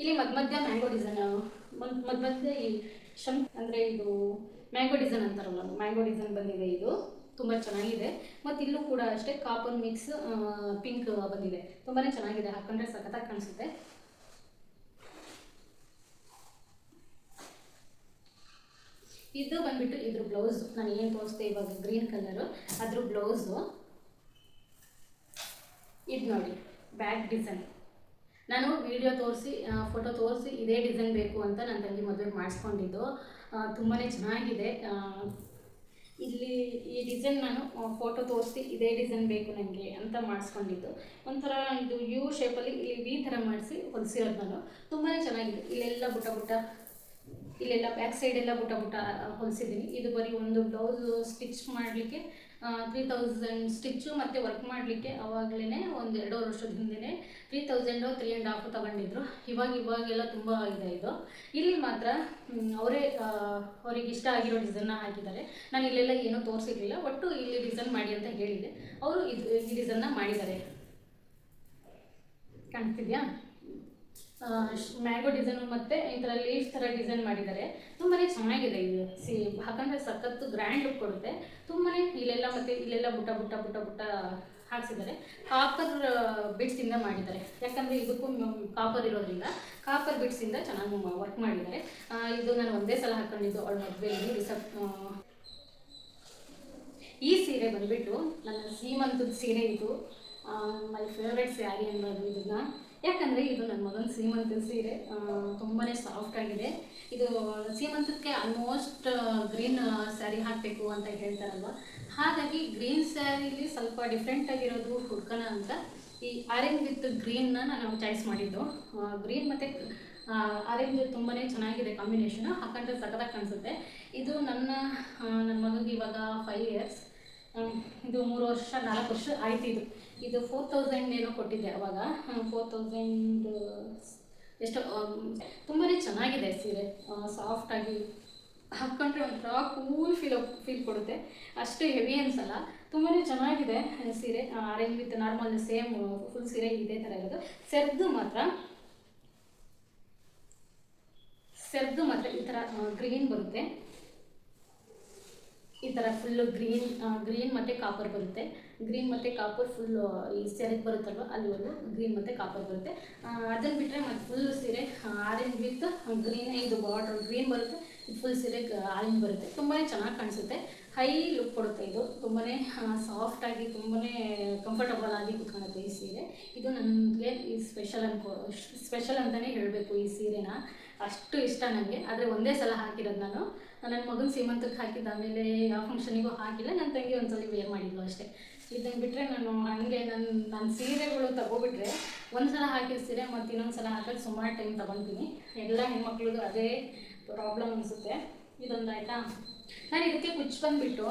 ಇಲ್ಲಿ ಮಧ್ಯ ಮಧ್ಯ ಮ್ಯಾಂಗೋ ಡಿಸೈನ್ ಮಧ್ಯ ಮಧ್ಯ ಈ ಶಂಕ್ ಅಂದರೆ ಇದು ಮ್ಯಾಂಗೋ ಡಿಸೈನ್ ಅಂತಾರಲ್ಲ, ಮ್ಯಾಂಗೋ ಡಿಸೈನ್ ಬಂದಿದೆ ಇದು. ತುಂಬ ಚೆನ್ನಾಗಿದೆ. ಮತ್ತು ಇಲ್ಲೂ ಕೂಡ ಅಷ್ಟೇ ಕಾಪನ್ ಮಿಕ್ಸ್ ಪಿಂಕ್ ಬಂದಿದೆ. ತುಂಬಾ ಚೆನ್ನಾಗಿದೆ. ಹಾಕೊಂಡ್ರೆ ಸಖತ್ತಾಗಿ ಕಾಣಿಸುತ್ತೆ. ಇದು ಬಂದ್ಬಿಟ್ಟು ಇದ್ರ ಬ್ಲೌಸ್ ನಾನು ಏನು ತೋರಿಸ್ದೆ ಇವಾಗ? ಗ್ರೀನ್ ಕಲರು ಅದ್ರ ಬ್ಲೌಸು ಇದು ನೋಡಿ. Back design. ನಾನು ವಿಡಿಯೋ ತೋರಿಸಿ ಫೋಟೋ ತೋರಿಸಿ ಇದೇ ಡಿಸೈನ್ ಬೇಕು ಅಂತ ನನ್ನ ತಂಗಿ ಮದುವೆ ಮಾಡಿಸ್ಕೊಂಡಿದ್ದು. ತುಂಬಾ ಚೆನ್ನಾಗಿದೆ. ಇಲ್ಲಿ ಈ ಡಿಸೈನ್ ನಾನು ಫೋಟೋ ತೋರಿಸಿ ಇದೇ ಡಿಸೈನ್ ಬೇಕು ನನಗೆ ಅಂತ ಮಾಡಿಸ್ಕೊಂಡಿದ್ದು. ಒಂಥರ ಇದು ಯು ಶೇಪಲ್ಲಿ ಇಲ್ಲಿ ವಿ ಥರ ಮಾಡಿಸಿ ಹೊಲಿಸಿರೋದು ನಾನು. ತುಂಬಾ ಚೆನ್ನಾಗಿದೆ. ಇಲ್ಲೆಲ್ಲ ಬುಟ್ಟ ಬುಟ್ಟ ಇಲ್ಲೆಲ್ಲ ಬ್ಯಾಕ್ ಸೈಡ್ ಎಲ್ಲ ಬುಟ್ಟ ಬುಟ್ಟ ಹೊಲಿಸಿದ್ದೀನಿ. ಇದು ಬರೀ ಒಂದು ಬ್ಲೌಸ್ ಸ್ಟಿಚ್ ಮಾಡಲಿಕ್ಕೆ ತ್ರೀ ತೌಸಂಡ್ ಸ್ಟಿಚ್ಚು ಮತ್ತು ವರ್ಕ್ ಮಾಡಲಿಕ್ಕೆ ಅವಾಗಲೇ ಒಂದು ಎರಡೂವರೆ ವರ್ಷದ ಹಿಂದೆ three thousand three and half ತಗೊಂಡಿದ್ರು. ಇವಾಗ ಇವಾಗೆಲ್ಲ ತುಂಬ ಇದೆ ಇದು. ಇಲ್ಲಿ ಮಾತ್ರ ಅವರೇ ಅವ್ರಿಗೆ ಇಷ್ಟ ಆಗಿರೋ ಡಿಸೈನ್ನ ಹಾಕಿದ್ದಾರೆ. ನಾನು ಇಲ್ಲೆಲ್ಲ ಏನೂ ತೋರಿಸಿರಲಿಲ್ಲ, ಒಟ್ಟು ಇಲ್ಲಿ ಡಿಸೈನ್ ಮಾಡಿ ಅಂತ ಹೇಳಿದೆ. ಅವರು ಇದು, ಈ ಡಿಸೈನ್ನ ಮಾಡಿದ್ದಾರೆ. ಕಾಣ್ತಿದ್ಯಾ? ಮ್ಯಾಂಗೋ ಡಿಸೈನ್ ಮತ್ತೆ ಈ ಥರ ಲೀಫ್ ಥರ ಡಿಸೈನ್ ಮಾಡಿದ್ದಾರೆ. ತುಂಬಾ ಚೆನ್ನಾಗಿದೆ ಇದು. ಸಿ ಹಾಕಂದ್ರೆ ಸಖತ್ತು ಗ್ರ್ಯಾಂಡ್ ಲುಕ್ ಕೊಡುತ್ತೆ. ತುಂಬಾ ಇಲ್ಲೆಲ್ಲ ಮತ್ತು ಇಲ್ಲೆಲ್ಲ ಬುಟ್ಟ ಬುಟ್ಟ ಬುಟ್ಟ ಬುಟ್ಟ ಹಾಕ್ಸಿದ್ದಾರೆ. ಕಾಪರ್ ಬಿಡ್ಸಿಂದ ಮಾಡಿದ್ದಾರೆ. ಯಾಕಂದರೆ ಇದಕ್ಕೂ ಕಾಪರ್ ಇರೋದ್ರಿಂದ ಕಾಪರ್ ಬಿಡ್ಸಿಂದ ಚೆನ್ನಾಗಿ ವರ್ಕ್ ಮಾಡಿದ್ದಾರೆ. ಇದು ನಾನು ಒಂದೇ ಸಲ ಹಾಕೊಂಡಿದ್ದು ಅವಳ ಮದುವೆಯಲ್ಲಿ ರಿಸಪ್ ಈ ಸೀರೆ ಬಂದ್ಬಿಟ್ಟು ನನ್ನ ಸೀಮಂತದ ಸೀರೆ ಇದು. ಮೈ ಫೇವ್ರೆಟ್ ಸ್ಯಾರಿ ಅನ್ನೋದು ಇದನ್ನ. ಯಾಕಂದರೆ ಇದು ನನ್ನ ಮಗನ ಸೀಮಂತದ ಸೀರೆ ತುಂಬಾ ಸಾಫ್ಟ್ ಆಗಿದೆ. ಇದು ಸೀಮಂತಕ್ಕೆ ಆಲ್ಮೋಸ್ಟ್ ಗ್ರೀನ್ ಸ್ಯಾರಿ ಹಾಕಬೇಕು ಅಂತ ಹೇಳ್ತಾರಲ್ವ? ಹಾಗಾಗಿ ಗ್ರೀನ್ ಸ್ಯಾರಿಲಿ ಸ್ವಲ್ಪ ಡಿಫ್ರೆಂಟ್ ಆಗಿರೋದು ಹುಡ್ಕೋಣ ಅಂತ. ಈ ಆರೆಂಜ್ ವಿತ್ ಗ್ರೀನ್ನ ನಾನು ಚಾಯ್ಸ್ ಮಾಡಿದ್ದು. ಗ್ರೀನ್ ಮತ್ತು ಆರೆಂಜ್ ತುಂಬಾ ಚೆನ್ನಾಗಿದೆ ಕಾಂಬಿನೇಷನ್ ಹಾಕೊಂಡ್ರೆ ಸಖತ್ತಾಗಿ ಕಾಣಿಸುತ್ತೆ. ಇದು ನನ್ನ ನನ್ನ ಮಗನಿಗೆ ಇವಾಗ ಫೈವ್ ಇಯರ್ಸ್ ಇದು ಮೂರು ವರ್ಷ, ನಾಲ್ಕು ವರ್ಷ ಆಯ್ತು ಇದು. ಇದು ಫೋರ್ ತೌಸಂಡ್ ಏನೋ ಕೊಟ್ಟಿದ್ದೆ ಅವಾಗ. ಫೋರ್ ತೌಸಂಡ್ ಎಷ್ಟು ತುಂಬಾ ಚೆನ್ನಾಗಿದೆ ಸೀರೆ. ಸಾಫ್ಟಾಗಿ ಹಾಕ್ಕೊಂಡ್ರೆ ಒಂಥರ ಕೂಲ್ ಫೀಲ್ ಫೀಲ್ ಕೊಡುತ್ತೆ. ಅಷ್ಟು ಹೆವಿ ಅನ್ಸಲ್ಲ. ತುಂಬಾ ಚೆನ್ನಾಗಿದೆ ಸೀರೆ. Orange with normal same full ಸೀರೆ ಇದೇ ಥರ ಇರೋದು. ಸೆರ್ದು ಮಾತ್ರ ಸೆರ್ದು ಮಾತ್ರ ಈ ಥರ ಗ್ರೀನ್ ಬರುತ್ತೆ. ಈ ಥರ ಫುಲ್ಲು ಗ್ರೀನ್ ಗ್ರೀನ್ ಮತ್ತು ಕಾಪರ್ ಬರುತ್ತೆ. ಗ್ರೀನ್ ಮತ್ತು ಕಾಪರ್ ಫುಲ್ಲು ಈ ಸೆರೆಗೆ ಬರುತ್ತಲ್ವ ಅಲ್ಲಿವರೆಗೂ ಗ್ರೀನ್ ಮತ್ತು ಕಾಪರ್ ಬರುತ್ತೆ. ಅದನ್ನು ಬಿಟ್ಟರೆ ಮತ್ತು ಫುಲ್ ಸೀರೆ ಆರೆಂಜ್ ವಿತ್ ಗ್ರೀನ್ ಇದು ಬಾರ್ಡರ್ ಗ್ರೀನ್ ಬರುತ್ತೆ ಫುಲ್ ಸೀರೆ ಆರೆಂಜ್ ಬರುತ್ತೆ. ತುಂಬಾ ಚೆನ್ನಾಗಿ ಕಾಣಿಸುತ್ತೆ. ಹೈ ಲುಕ್ ಕೊಡುತ್ತೆ ಇದು. ತುಂಬಾ ಸಾಫ್ಟಾಗಿ ತುಂಬಾ ಕಂಫರ್ಟಬಲ್ ಆಗಿ ಕಾಣುತ್ತೆ ಈ ಸೀರೆ. ಇದು ನನಗೆ ಸ್ಪೆಷಲ್ ಅನ್ಕೋ ಸ್ಪೆಷಲ್ ಅಂತಲೇ ಹೇಳಬೇಕು ಈ ಸೀರೆನ. ಅಷ್ಟು ಇಷ್ಟ ನನಗೆ ಆದರೆ ಒಂದೇ ಸಲ ಹಾಕಿರೋದು ನಾನು. ನನ್ನ ಮಗನ ಸೀಮಂತಕ್ಕೆ ಹಾಕಿದ್ದು ಆಮೇಲೆ ಯಾವ ಫಂಕ್ಷನಿಗೂ ಹಾಕಿಲ್ಲ ನನ್ನ ತಂಗಿ ಒಂದ್ಸಲ ವೇರ್ ಮಾಡಿದ್ಲು ಅಷ್ಟೇ. ಇದನ್ನು ಬಿಟ್ಟರೆ ನಾನು ಹಂಗೆ ನನ್ನ ನನ್ನ ಸೀರೆಗಳು ತಗೋಬಿಟ್ರೆ ಒಂದು ಸಲ ಹಾಕಿದ ಸೀರೆ ಮತ್ತು ಇನ್ನೊಂದು ಸಲ ಹಾಕೋದು ಸುಮಾರು ಟೈಮ್ ತೊಗೊತೀನಿ ಎಲ್ಲ ಹೆಣ್ಮಕ್ಳದ್ದು ಅದೇ ಪ್ರಾಬ್ಲಮ್ ಅನಿಸುತ್ತೆ. ಇದೊಂದು ಆಯಿತಾ? ನಾನು ಇದಕ್ಕೆ ಕುಚ್ಚು ಬಂದುಬಿಟ್ಟು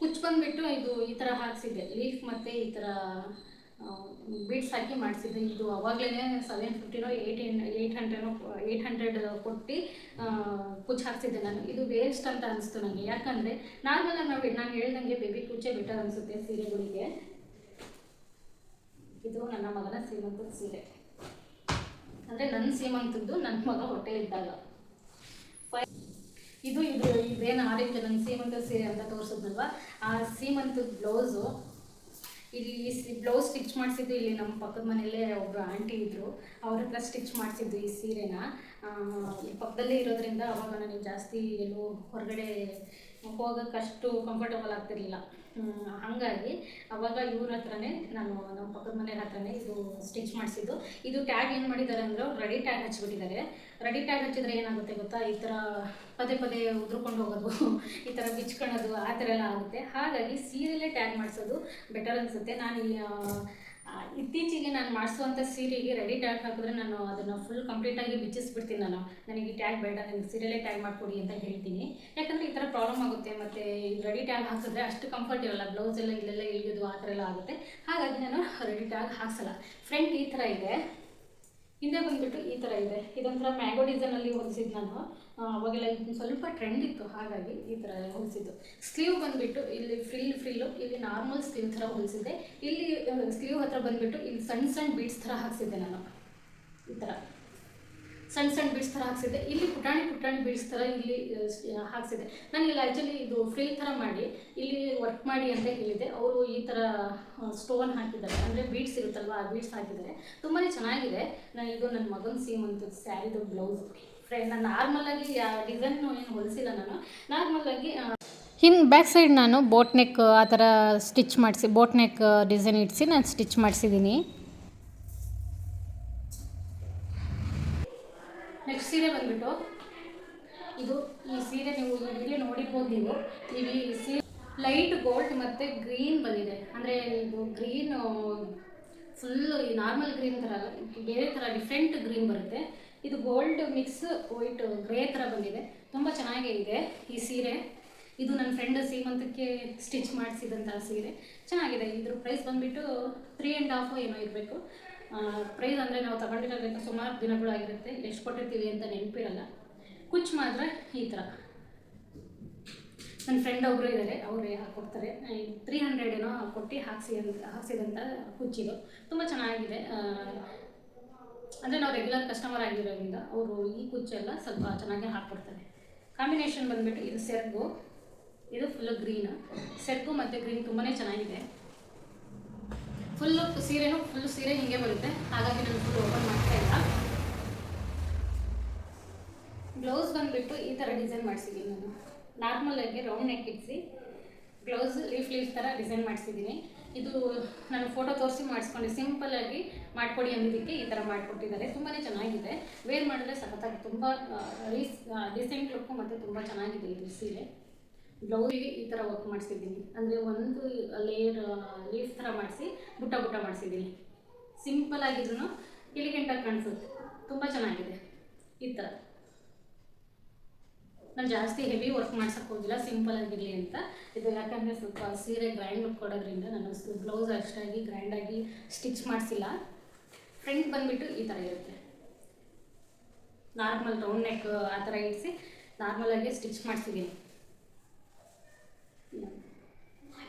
ಕುಚ್ಚು ಬಂದುಬಿಟ್ಟು ಇದು ಈ ಥರ ಹಾಕ್ಸಿದ್ದೆ. ಲೀಫ್ ಮತ್ತು ಈ ಥರ ಬೀಡ್ಸ್ ಹಾಕಿ ಮಾಡಿಸಿದ್ದೆ ಇದು. ಅವಾಗಲೇ ಸೆವೆನ್ ಫಿಫ್ಟಿನೋ ಏಯ್ಟೀನ್ ಏಯ್ಟ್ ಹಂಡ್ರೆಡೋ ಏಯ್ಟ್ ಹಂಡ್ರೆಡ್ ಕೊಟ್ಟು ಕುಚ್ಚು ಹಾಕ್ಸಿದ್ದೆ ನಾನು. ಇದು ವೇಸ್ಟ್ ಅಂತ ಅನಿಸ್ತು ನನಗೆ ಯಾಕಂದರೆ ನಾರ್ಮಲಾಗಿ ನಾವು, ನಾನು ಹೇಳ್ದಂಗೆ ಬೇಬಿ ಕುಚ್ಚೆ ಬೆಟರ್ ಅನಿಸುತ್ತೆ ಸೀರೆಗಳಿಗೆ. ಇದು ನನ್ನ ಮಗನ ಸೀಮಂತದ ಸೀರೆ. ಅಂದರೆ ನನ್ನ ಸೀಮಂತದ್ದು ನನ್ನ ಮಗ ಹೊಟ್ಟೆ ಇದ್ದಾಗ. ಇದು ಇದು, ಇದೇನು ಆರೆಂಜ್ ನನ್ನ ಸೀಮಂತದ ಸೀರೆ ಅಂತ ತೋರಿಸಿದ್ನಲ್ವ? ಆ ಸೀಮಂತದ ಬ್ಲೌಸು ಇಲ್ಲಿ ಬ್ಲೌಸ್ ಸ್ಟಿಚ್ ಮಾಡಿಸಿದ್ದು ಇಲ್ಲಿ ನಮ್ಮ ಪಕ್ಕದ ಮನೆಯಲ್ಲೇ ಒಬ್ಬರು ಆಂಟಿ ಇದ್ದರು ಅವ್ರ ಹತ್ರ ಸ್ಟಿಚ್ ಮಾಡಿಸಿದ್ದು ಈ ಸೀರೆನ. ಪಕ್ಕದಲ್ಲೇ ಇರೋದ್ರಿಂದ ಅವಾಗ ನನಗೆ ಜಾಸ್ತಿ ಎಲ್ಲೋ ಹೊರಗಡೆ ಹೋಗೋಕ್ಕೆ ಅಷ್ಟು ಕಂಫರ್ಟಬಲ್ ಆಗ್ತಿರ್ಲಿಲ್ಲ. ಹಾಗಾಗಿ ಅವಾಗ ಇವ್ರ ಹತ್ರನೇ ನಾನು ನಮ್ಮ ಪಕ್ಕದ ಮನೆ ಹತ್ರನೇ ಇದು ಸ್ಟಿಚ್ ಮಾಡಿಸಿದ್ದು. ಇದು ಟ್ಯಾಗ್ ಏನು ಮಾಡಿದ್ದಾರೆ ಅಂದ್ರೆ ರೆಡಿ ಟ್ಯಾಗ್ ಹಚ್ಬಿಟ್ಟಿದ್ದಾರೆ. ರೆಡಿ ಟ್ಯಾಗ್ ಹಚ್ಚಿದ್ರೆ ಏನಾಗುತ್ತೆ ಗೊತ್ತಾ? ಈ ಥರ ಪದೇ ಪದೇ ಉದ್ರಕೊಂಡು ಹೋಗೋದು, ಈ ಥರ ಬಿಚ್ಕೊಳ್ಳೋದು ಆ ಥರ ಎಲ್ಲ ಆಗುತ್ತೆ. ಹಾಗಾಗಿ ಸೀರೆಲೇ ಟ್ಯಾಗ್ ಮಾಡಿಸೋದು ಬೆಟರ್ ಅನಿಸುತ್ತೆ. ನಾನು ಇತ್ತೀಚೆಗೆ ನಾನು ಮಾಡಿಸುವಂಥ ಸೀರೆಗೆ ರೆಡಿ ಟ್ಯಾಗ್ ಹಾಕಿದ್ರೆ ನಾನು ಅದನ್ನು ಫುಲ್ ಕಂಪ್ಲೀಟಾಗಿ ಬಿಚ್ಚಿಸ್ಬಿಡ್ತೀನಿ ನಾನು ನನಗೆ ಟ್ಯಾಗ್ ಬೇಡ ನನಗೆ ಸೀರೆಲೇ ಟ್ಯಾಗ್ ಮಾಡಿಕೊಡಿ ಅಂತ ಹೇಳ್ತೀನಿ. ಯಾಕಂದರೆ ಈ ಥರ ಪ್ರಾಬ್ಲಮ್ ಆಗುತ್ತೆ. ಮತ್ತು ರೆಡಿ ಟ್ಯಾಗ್ ಹಾಕಿದ್ರೆ ಅಷ್ಟು ಕಂಫರ್ಟ್ ಇರಲ್ಲ ಬ್ಲೌಸ್ ಎಲ್ಲ ಇಲ್ಲೆಲ್ಲ ಇಳಿಯೋದು ಆ ಥರ ಎಲ್ಲ ಆಗುತ್ತೆ. ಹಾಗಾಗಿ ನಾನು ರೆಡಿ ಟ್ಯಾಗ್ ಹಾಕ್ಸಲ್ಲ. ಫ್ರಂಟ್ ಈ ಥರ ಇದೆ. ಹಿಂದೆ ಬಂದ್ಬಿಟ್ಟು ಈ ಥರ ಇದೆ. ಇದೊಂಥರ ಮ್ಯಾಂಗೋ ಡಿಸೈನಲ್ಲಿ ಹೊಲಿಸಿದ್ದು ನಾನು. ಅವಾಗೆಲ್ಲ ಇದು ಸ್ವಲ್ಪ ಟ್ರೆಂಡ್ ಇತ್ತು, ಹಾಗಾಗಿ ಈ ಥರ ಹೊಲಿಸಿದ್ದು. ಸ್ಲೀವ್ ಬಂದುಬಿಟ್ಟು ಇಲ್ಲಿ ಫ್ರಿಲ್ ಫ್ರಿಲ್ಲು ಇಲ್ಲಿ ನಾರ್ಮಲ್ ಸ್ಲೀವ್ ಥರ ಹೊಲಿಸಿದ್ದೆ. ಇಲ್ಲಿ ಸ್ಲೀವ್ ಹತ್ರ ಬಂದುಬಿಟ್ಟು ಇಲ್ಲಿ ಸಣ್ಣ ಸಣ್ಣ ಬೀಡ್ಸ್ ಥರ ಹಾಕ್ಸಿದ್ದೆ ನಾನು. ಈ ಥರ. ಸಣ್ಣ ಸಣ್ಣ ಬೀಡ್ಸ್ ಥರ ಹಾಕ್ಸಿದ್ದೆ. ಇಲ್ಲಿ ಪುಟಾಣಿ ಪುಟಾಣಿ ಬೀಡ್ಸ್ ಥರ ಇಲ್ಲಿ ಹಾಕ್ಸಿದ್ದೆ. ನಾನು ಇಲ್ಲಿ ಆ್ಯಕ್ಚುಲಿ ಇದು ಫ್ರಿಲ್ ಥರ ಮಾಡಿ, ಇಲ್ಲಿ ವರ್ಕ್ ಮಾಡಿ ಅಂತ ಹೇಳಿದೆ ಅವರು ಈ ಥರ ಸ್ಟೋನ್ ಹಾಕಿದ್ದಾರೆ. ಅಂದರೆ ಬೀಡ್ಸ್ ಇರುತ್ತಲ್ವ, ಆ ಬೀಡ್ಸ್ ಹಾಕಿದ್ದಾರೆ. ತುಂಬಾ ಚೆನ್ನಾಗಿದೆ. ನಾನು ಇದು ನನ್ನ ಮಗನ ಸೀಮಂತ ಸ್ಯಾರಿದು ಬ್ಲೌಸ್ ಫ್ರೆಂಡ್ ನಾನು ನಾರ್ಮಲಾಗಿ ಡಿಸೈನ್ ಏನು ಹೊಲಿಸಿಲ್ಲ ನಾನು. ನಾರ್ಮಲಾಗಿ ಇನ್ನು ಬ್ಯಾಕ್ ಸೈಡ್ ನಾನು ಬೋಟ್ ನೆಕ್ ಆ ಥರ ಸ್ಟಿಚ್ ಮಾಡಿಸಿ ಬೋಟ್ ನೆಕ್ ಡಿಸೈನ್ ಇಡಿಸಿ ನಾನು ಸ್ಟಿಚ್ ಮಾಡಿಸಿದ್ದೀನಿ ನೆಕ್ಸ್ಟ್ ಸೀರೆ ಬಂದ್ಬಿಟ್ಟು ಇದು ಈ ಸೀರೆ ನೀವು ಇಲ್ಲಿ ನೋಡಿರ್ಬೋದು ನೀವು. ಇಲ್ಲಿ ಸೀರೆ ಲೈಟ್ ಗೋಲ್ಡ್ ಮತ್ತು ಗ್ರೀನ್ ಬಂದಿದೆ. ಅಂದರೆ ಇದು ಗ್ರೀನ್ ಫುಲ್ಲು ಈ ನಾರ್ಮಲ್ ಗ್ರೀನ್ ಥರ ಅಲ್ಲ ಬೇರೆ ಥರ ಡಿಫ್ರೆಂಟ್ ಗ್ರೀನ್ ಬರುತ್ತೆ. ಇದು ಗೋಲ್ಡ್ ಮಿಕ್ಸ್ ವೈಟ್ ಗ್ರೇ ಥರ ಬಂದಿದೆ. ತುಂಬ ಚೆನ್ನಾಗೇ ಇದೆ ಈ ಸೀರೆ. ಇದು ನನ್ನ ಫ್ರೆಂಡ್ ಸೀಮಂತಕ್ಕೆ ಸ್ಟಿಚ್ ಮಾಡಿಸಿದಂಥ ಸೀರೆ. ಚೆನ್ನಾಗಿದೆ. ಇದ್ರ ಪ್ರೈಸ್ ಬಂದುಬಿಟ್ಟು ತ್ರೀ ಆ್ಯಂಡ್ ಹಾಫು ಏನೋ ಇರಬೇಕು. ಪ್ರೈಸ್ ಅಂದರೆ ನಾವು ತಗೊಂಡಿರೋದ್ರಿಂದ ಸುಮಾರು ದಿನಗಳಾಗಿರುತ್ತೆ ಎಷ್ಟು ಕೊಟ್ಟಿರ್ತೀವಿ ಅಂತ ನೆನಪಿರಲ್ಲ. ಕುಚ್ ಮಾತ್ರ ಈ ಥರ ನನ್ನ ಫ್ರೆಂಡ್ ಒಬ್ಬರು ಇದ್ದಾರೆ ಅವರೇ ಹಾಕ್ಕೊಡ್ತಾರೆ ತ್ರೀ ಹಂಡ್ರೆಡ್ ಏನೋ ಕೊಟ್ಟು ಹಾಕ್ಸಿ ಅಂತ ಹಾಕ್ಸಿದಂಥ ಕುಚ್ಚಿದು ತುಂಬ ಚೆನ್ನಾಗಿದೆ. ಅಂದರೆ ನಾವು ರೆಗ್ಯುಲರ್ ಕಸ್ಟಮರ್ ಆಗಿರೋದ್ರಿಂದ ಅವರು ಈ ಕುಚ್ಚೆಲ್ಲ ಸ್ವಲ್ಪ ಚೆನ್ನಾಗಿ ಹಾಕ್ಕೊಡ್ತಾರೆ. ಕಾಂಬಿನೇಷನ್ ಬಂದುಬಿಟ್ಟು ಇದು ಸೆರ್ಗು, ಇದು ಫುಲ್ಲು ಗ್ರೀನ್ ಸೆರ್ಗು ಮತ್ತು ಗ್ರೀನ್ ತುಂಬಾ ಚೆನ್ನಾಗಿದೆ. ಫುಲ್ಲು ಸೀರೆನೂ ಫುಲ್ ಸೀರೆ ಹಿಂಗೆ ಬರುತ್ತೆ. ಹಾಗಾಗಿ ನಾನು ಫುಲ್ ಓಪನ್ ಮಾಡ್ತಾ ಇಲ್ಲ. ಬ್ಲೌಸ್ ಬಂದುಬಿಟ್ಟು ಈ ಥರ ಡಿಸೈನ್ ಮಾಡಿಸಿದ್ದೀನಿ ನಾನು. ನಾರ್ಮಲ್ ಆಗಿ ರೌಂಡ್ ನೆಕ್ ಇಡಿಸಿ ಲೀಫ್ ಥರ ಡಿಸೈನ್ ಮಾಡಿಸಿದ್ದೀನಿ. ಇದು ನಾನು ಫೋಟೋ ತೋರಿಸಿ ಮಾಡಿಸ್ಕೊಂಡೆ ಸಿಂಪಲ್ ಆಗಿ ಮಾಡಿಕೊಡಿ ಅಂದಿದ್ದಕ್ಕೆ ಈ ಥರ ಮಾಡಿಕೊಟ್ಟಿದ್ದಾರೆ. ತುಂಬಾ ಚೆನ್ನಾಗಿದೆ. ವೇರ್ ಮಾಡಿದ್ರೆ ಸಖತ್ತಾಗಿ ತುಂಬ ರೀಸ್ ಡಿಸೆಂಟ್ ಲುಕ್ಕು ಮತ್ತು ತುಂಬ ಚೆನ್ನಾಗಿದೆ ಇದು ಸೀರೆ. ಬ್ಲೌಸಿಗೆ ಈ ಥರ ವರ್ಕ್ ಮಾಡಿಸಿದ್ದೀನಿ. ಅಂದರೆ ಒಂದು ಲೇಯರ್ ಲೀಫ್ ಥರ ಮಾಡಿಸಿ ಬುಟ್ಟ ಬುಟ್ಟ ಮಾಡಿಸಿದ್ದೀನಿ. ಸಿಂಪಲ್ ಆಗಿದ್ರು ಎಲಿಗೆಂಟಾಗಿ ಕಾಣಿಸುತ್ತೆ. ತುಂಬ ಚೆನ್ನಾಗಿದೆ. ಈ ಥರ. ನಾನು ಜಾಸ್ತಿ ಹೆವಿ ವರ್ಕ್ ಮಾಡ್ಸಕ್ಕೆ ಹೋಗಿಲ್ಲ ಸಿಂಪಲ್ ಆಗಿರಲಿ ಅಂತ. ಇದು ಯಾಕಂದರೆ ಸ್ವಲ್ಪ ಸೀರೆ ಗ್ರ್ಯಾಂಡ್ ಕೊಡೋದ್ರಿಂದ ನಾನು ಬ್ಲೌಸ್ ಅಷ್ಟಾಗಿ ಗ್ರ್ಯಾಂಡಾಗಿ ಸ್ಟಿಚ್ ಮಾಡಿಸಿಲ್ಲ. ಫ್ರಂಟ್ ಬಂದುಬಿಟ್ಟು ಈ ಥರ ಇರುತ್ತೆ. ನಾರ್ಮಲ್ ರೌಂಡ್ ನೆಕ್ ಆ ಥರ ಇಡಿಸಿ ನಾರ್ಮಲಾಗಿ ಸ್ಟಿಚ್ ಮಾಡಿಸಿದ್ದೀನಿ.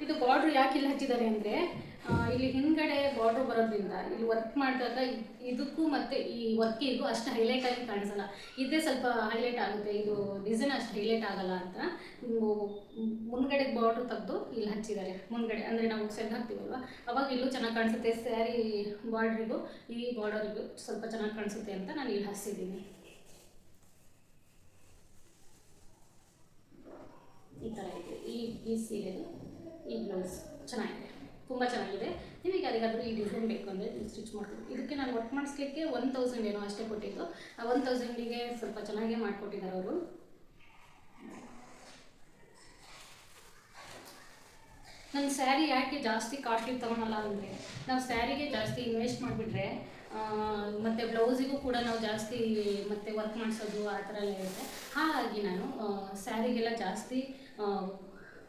ಇದು ಬಾರ್ಡ್ರ್ ಯಾಕೆ ಇಲ್ಲಿ ಹಚ್ಚಿದ್ದಾರೆ ಅಂದರೆ ಇಲ್ಲಿ ಹಿಂದ್ಗಡೆ ಬಾರ್ಡ್ರ್ ಬರೋದ್ರಿಂದ ಇಲ್ಲಿ ವರ್ಕ್ ಮಾಡಿದಾಗ ಇದಕ್ಕೂ ಮತ್ತು ಈ ವರ್ಕಿಗೂ ಅಷ್ಟು ಹೈಲೈಟ್ ಆಗಿ ಕಾಣಿಸಲ್ಲ. ಇದೇ ಸ್ವಲ್ಪ ಹೈಲೈಟ್ ಆಗುತ್ತೆ. ಇದು ಡಿಸೈನ್ ಅಷ್ಟು ಹೈಲೈಟ್ ಆಗಲ್ಲ ಅಂತ. ಮುಂದ್ಗಡೆ ಬಾರ್ಡ್ರ್ ತೆಗೆದು ಇಲ್ಲಿ ಹಚ್ಚಿದ್ದಾರೆ. ಮುಂದ್ಗಡೆ ಅಂದರೆ ನಾವು ಸೆಲ್ ಹಾಕ್ತೀವಲ್ವ? ಅವಾಗ ಇಲ್ಲೂ ಚೆನ್ನಾಗಿ ಕಾಣಿಸುತ್ತೆ. ಸ್ಯಾರಿ ಬಾರ್ಡ್ರಿಗೂ ಈ ಬಾರ್ಡರಿಗೂ ಸ್ವಲ್ಪ ಚೆನ್ನಾಗಿ ಕಾಣಿಸುತ್ತೆ ಅಂತ ನಾನು ಇಲ್ಲಿ ಹಚ್ಚಿದ್ದೀನಿ. ಈ ಥರ ಇದೆ. ಈ ಈ ಸೀರೆದು. ಈ ಬ್ಲೌಸ್ ಚೆನ್ನಾಗಿದೆ, ತುಂಬ ಚೆನ್ನಾಗಿದೆ. ನಿಮಗೆ ಯಾರಿಗಾದರೂ ಈ ಡಿಸೈನ್ ಬೇಕು ಅಂದರೆ ಸ್ಟಿಚ್ ಮಾಡ್ತೀನಿ ಇದಕ್ಕೆ ನಾನು ವರ್ಕ್ ಮಾಡಿಸ್ಲಿಕ್ಕೆ ಒನ್ ತೌಸಂಡ್ ಏನೋ ಅಷ್ಟೇ ಕೊಟ್ಟಿದ್ದು. ಆ ಒನ್ ತೌಸಂಡಿಗೆ ಸ್ವಲ್ಪ ಚೆನ್ನಾಗೇ ಮಾಡಿಕೊಟ್ಟಿದ್ದಾರೆ ಅವರು. ನನ್ನ ಸ್ಯಾರಿ ಯಾಕೆ ಜಾಸ್ತಿ ಕಾಸ್ಟ್ಲಿ ತೊಗೊಳಲ್ಲ ಅಂದರೆ, ನಾವು ಸ್ಯಾರಿಗೆ ಜಾಸ್ತಿ ಇನ್ವೆಸ್ಟ್ ಮಾಡಿಬಿಟ್ರೆ ಮತ್ತು ಬ್ಲೌಸಿಗೂ ಕೂಡ ನಾವು ಜಾಸ್ತಿ ಮತ್ತೆ ವರ್ಕ್ ಮಾಡಿಸೋದು ಆ ಥರ ಎಲ್ಲ ಇರುತ್ತೆ. ಹಾಗಾಗಿ ನಾನು ಸ್ಯಾರಿಗೆಲ್ಲ ಜಾಸ್ತಿ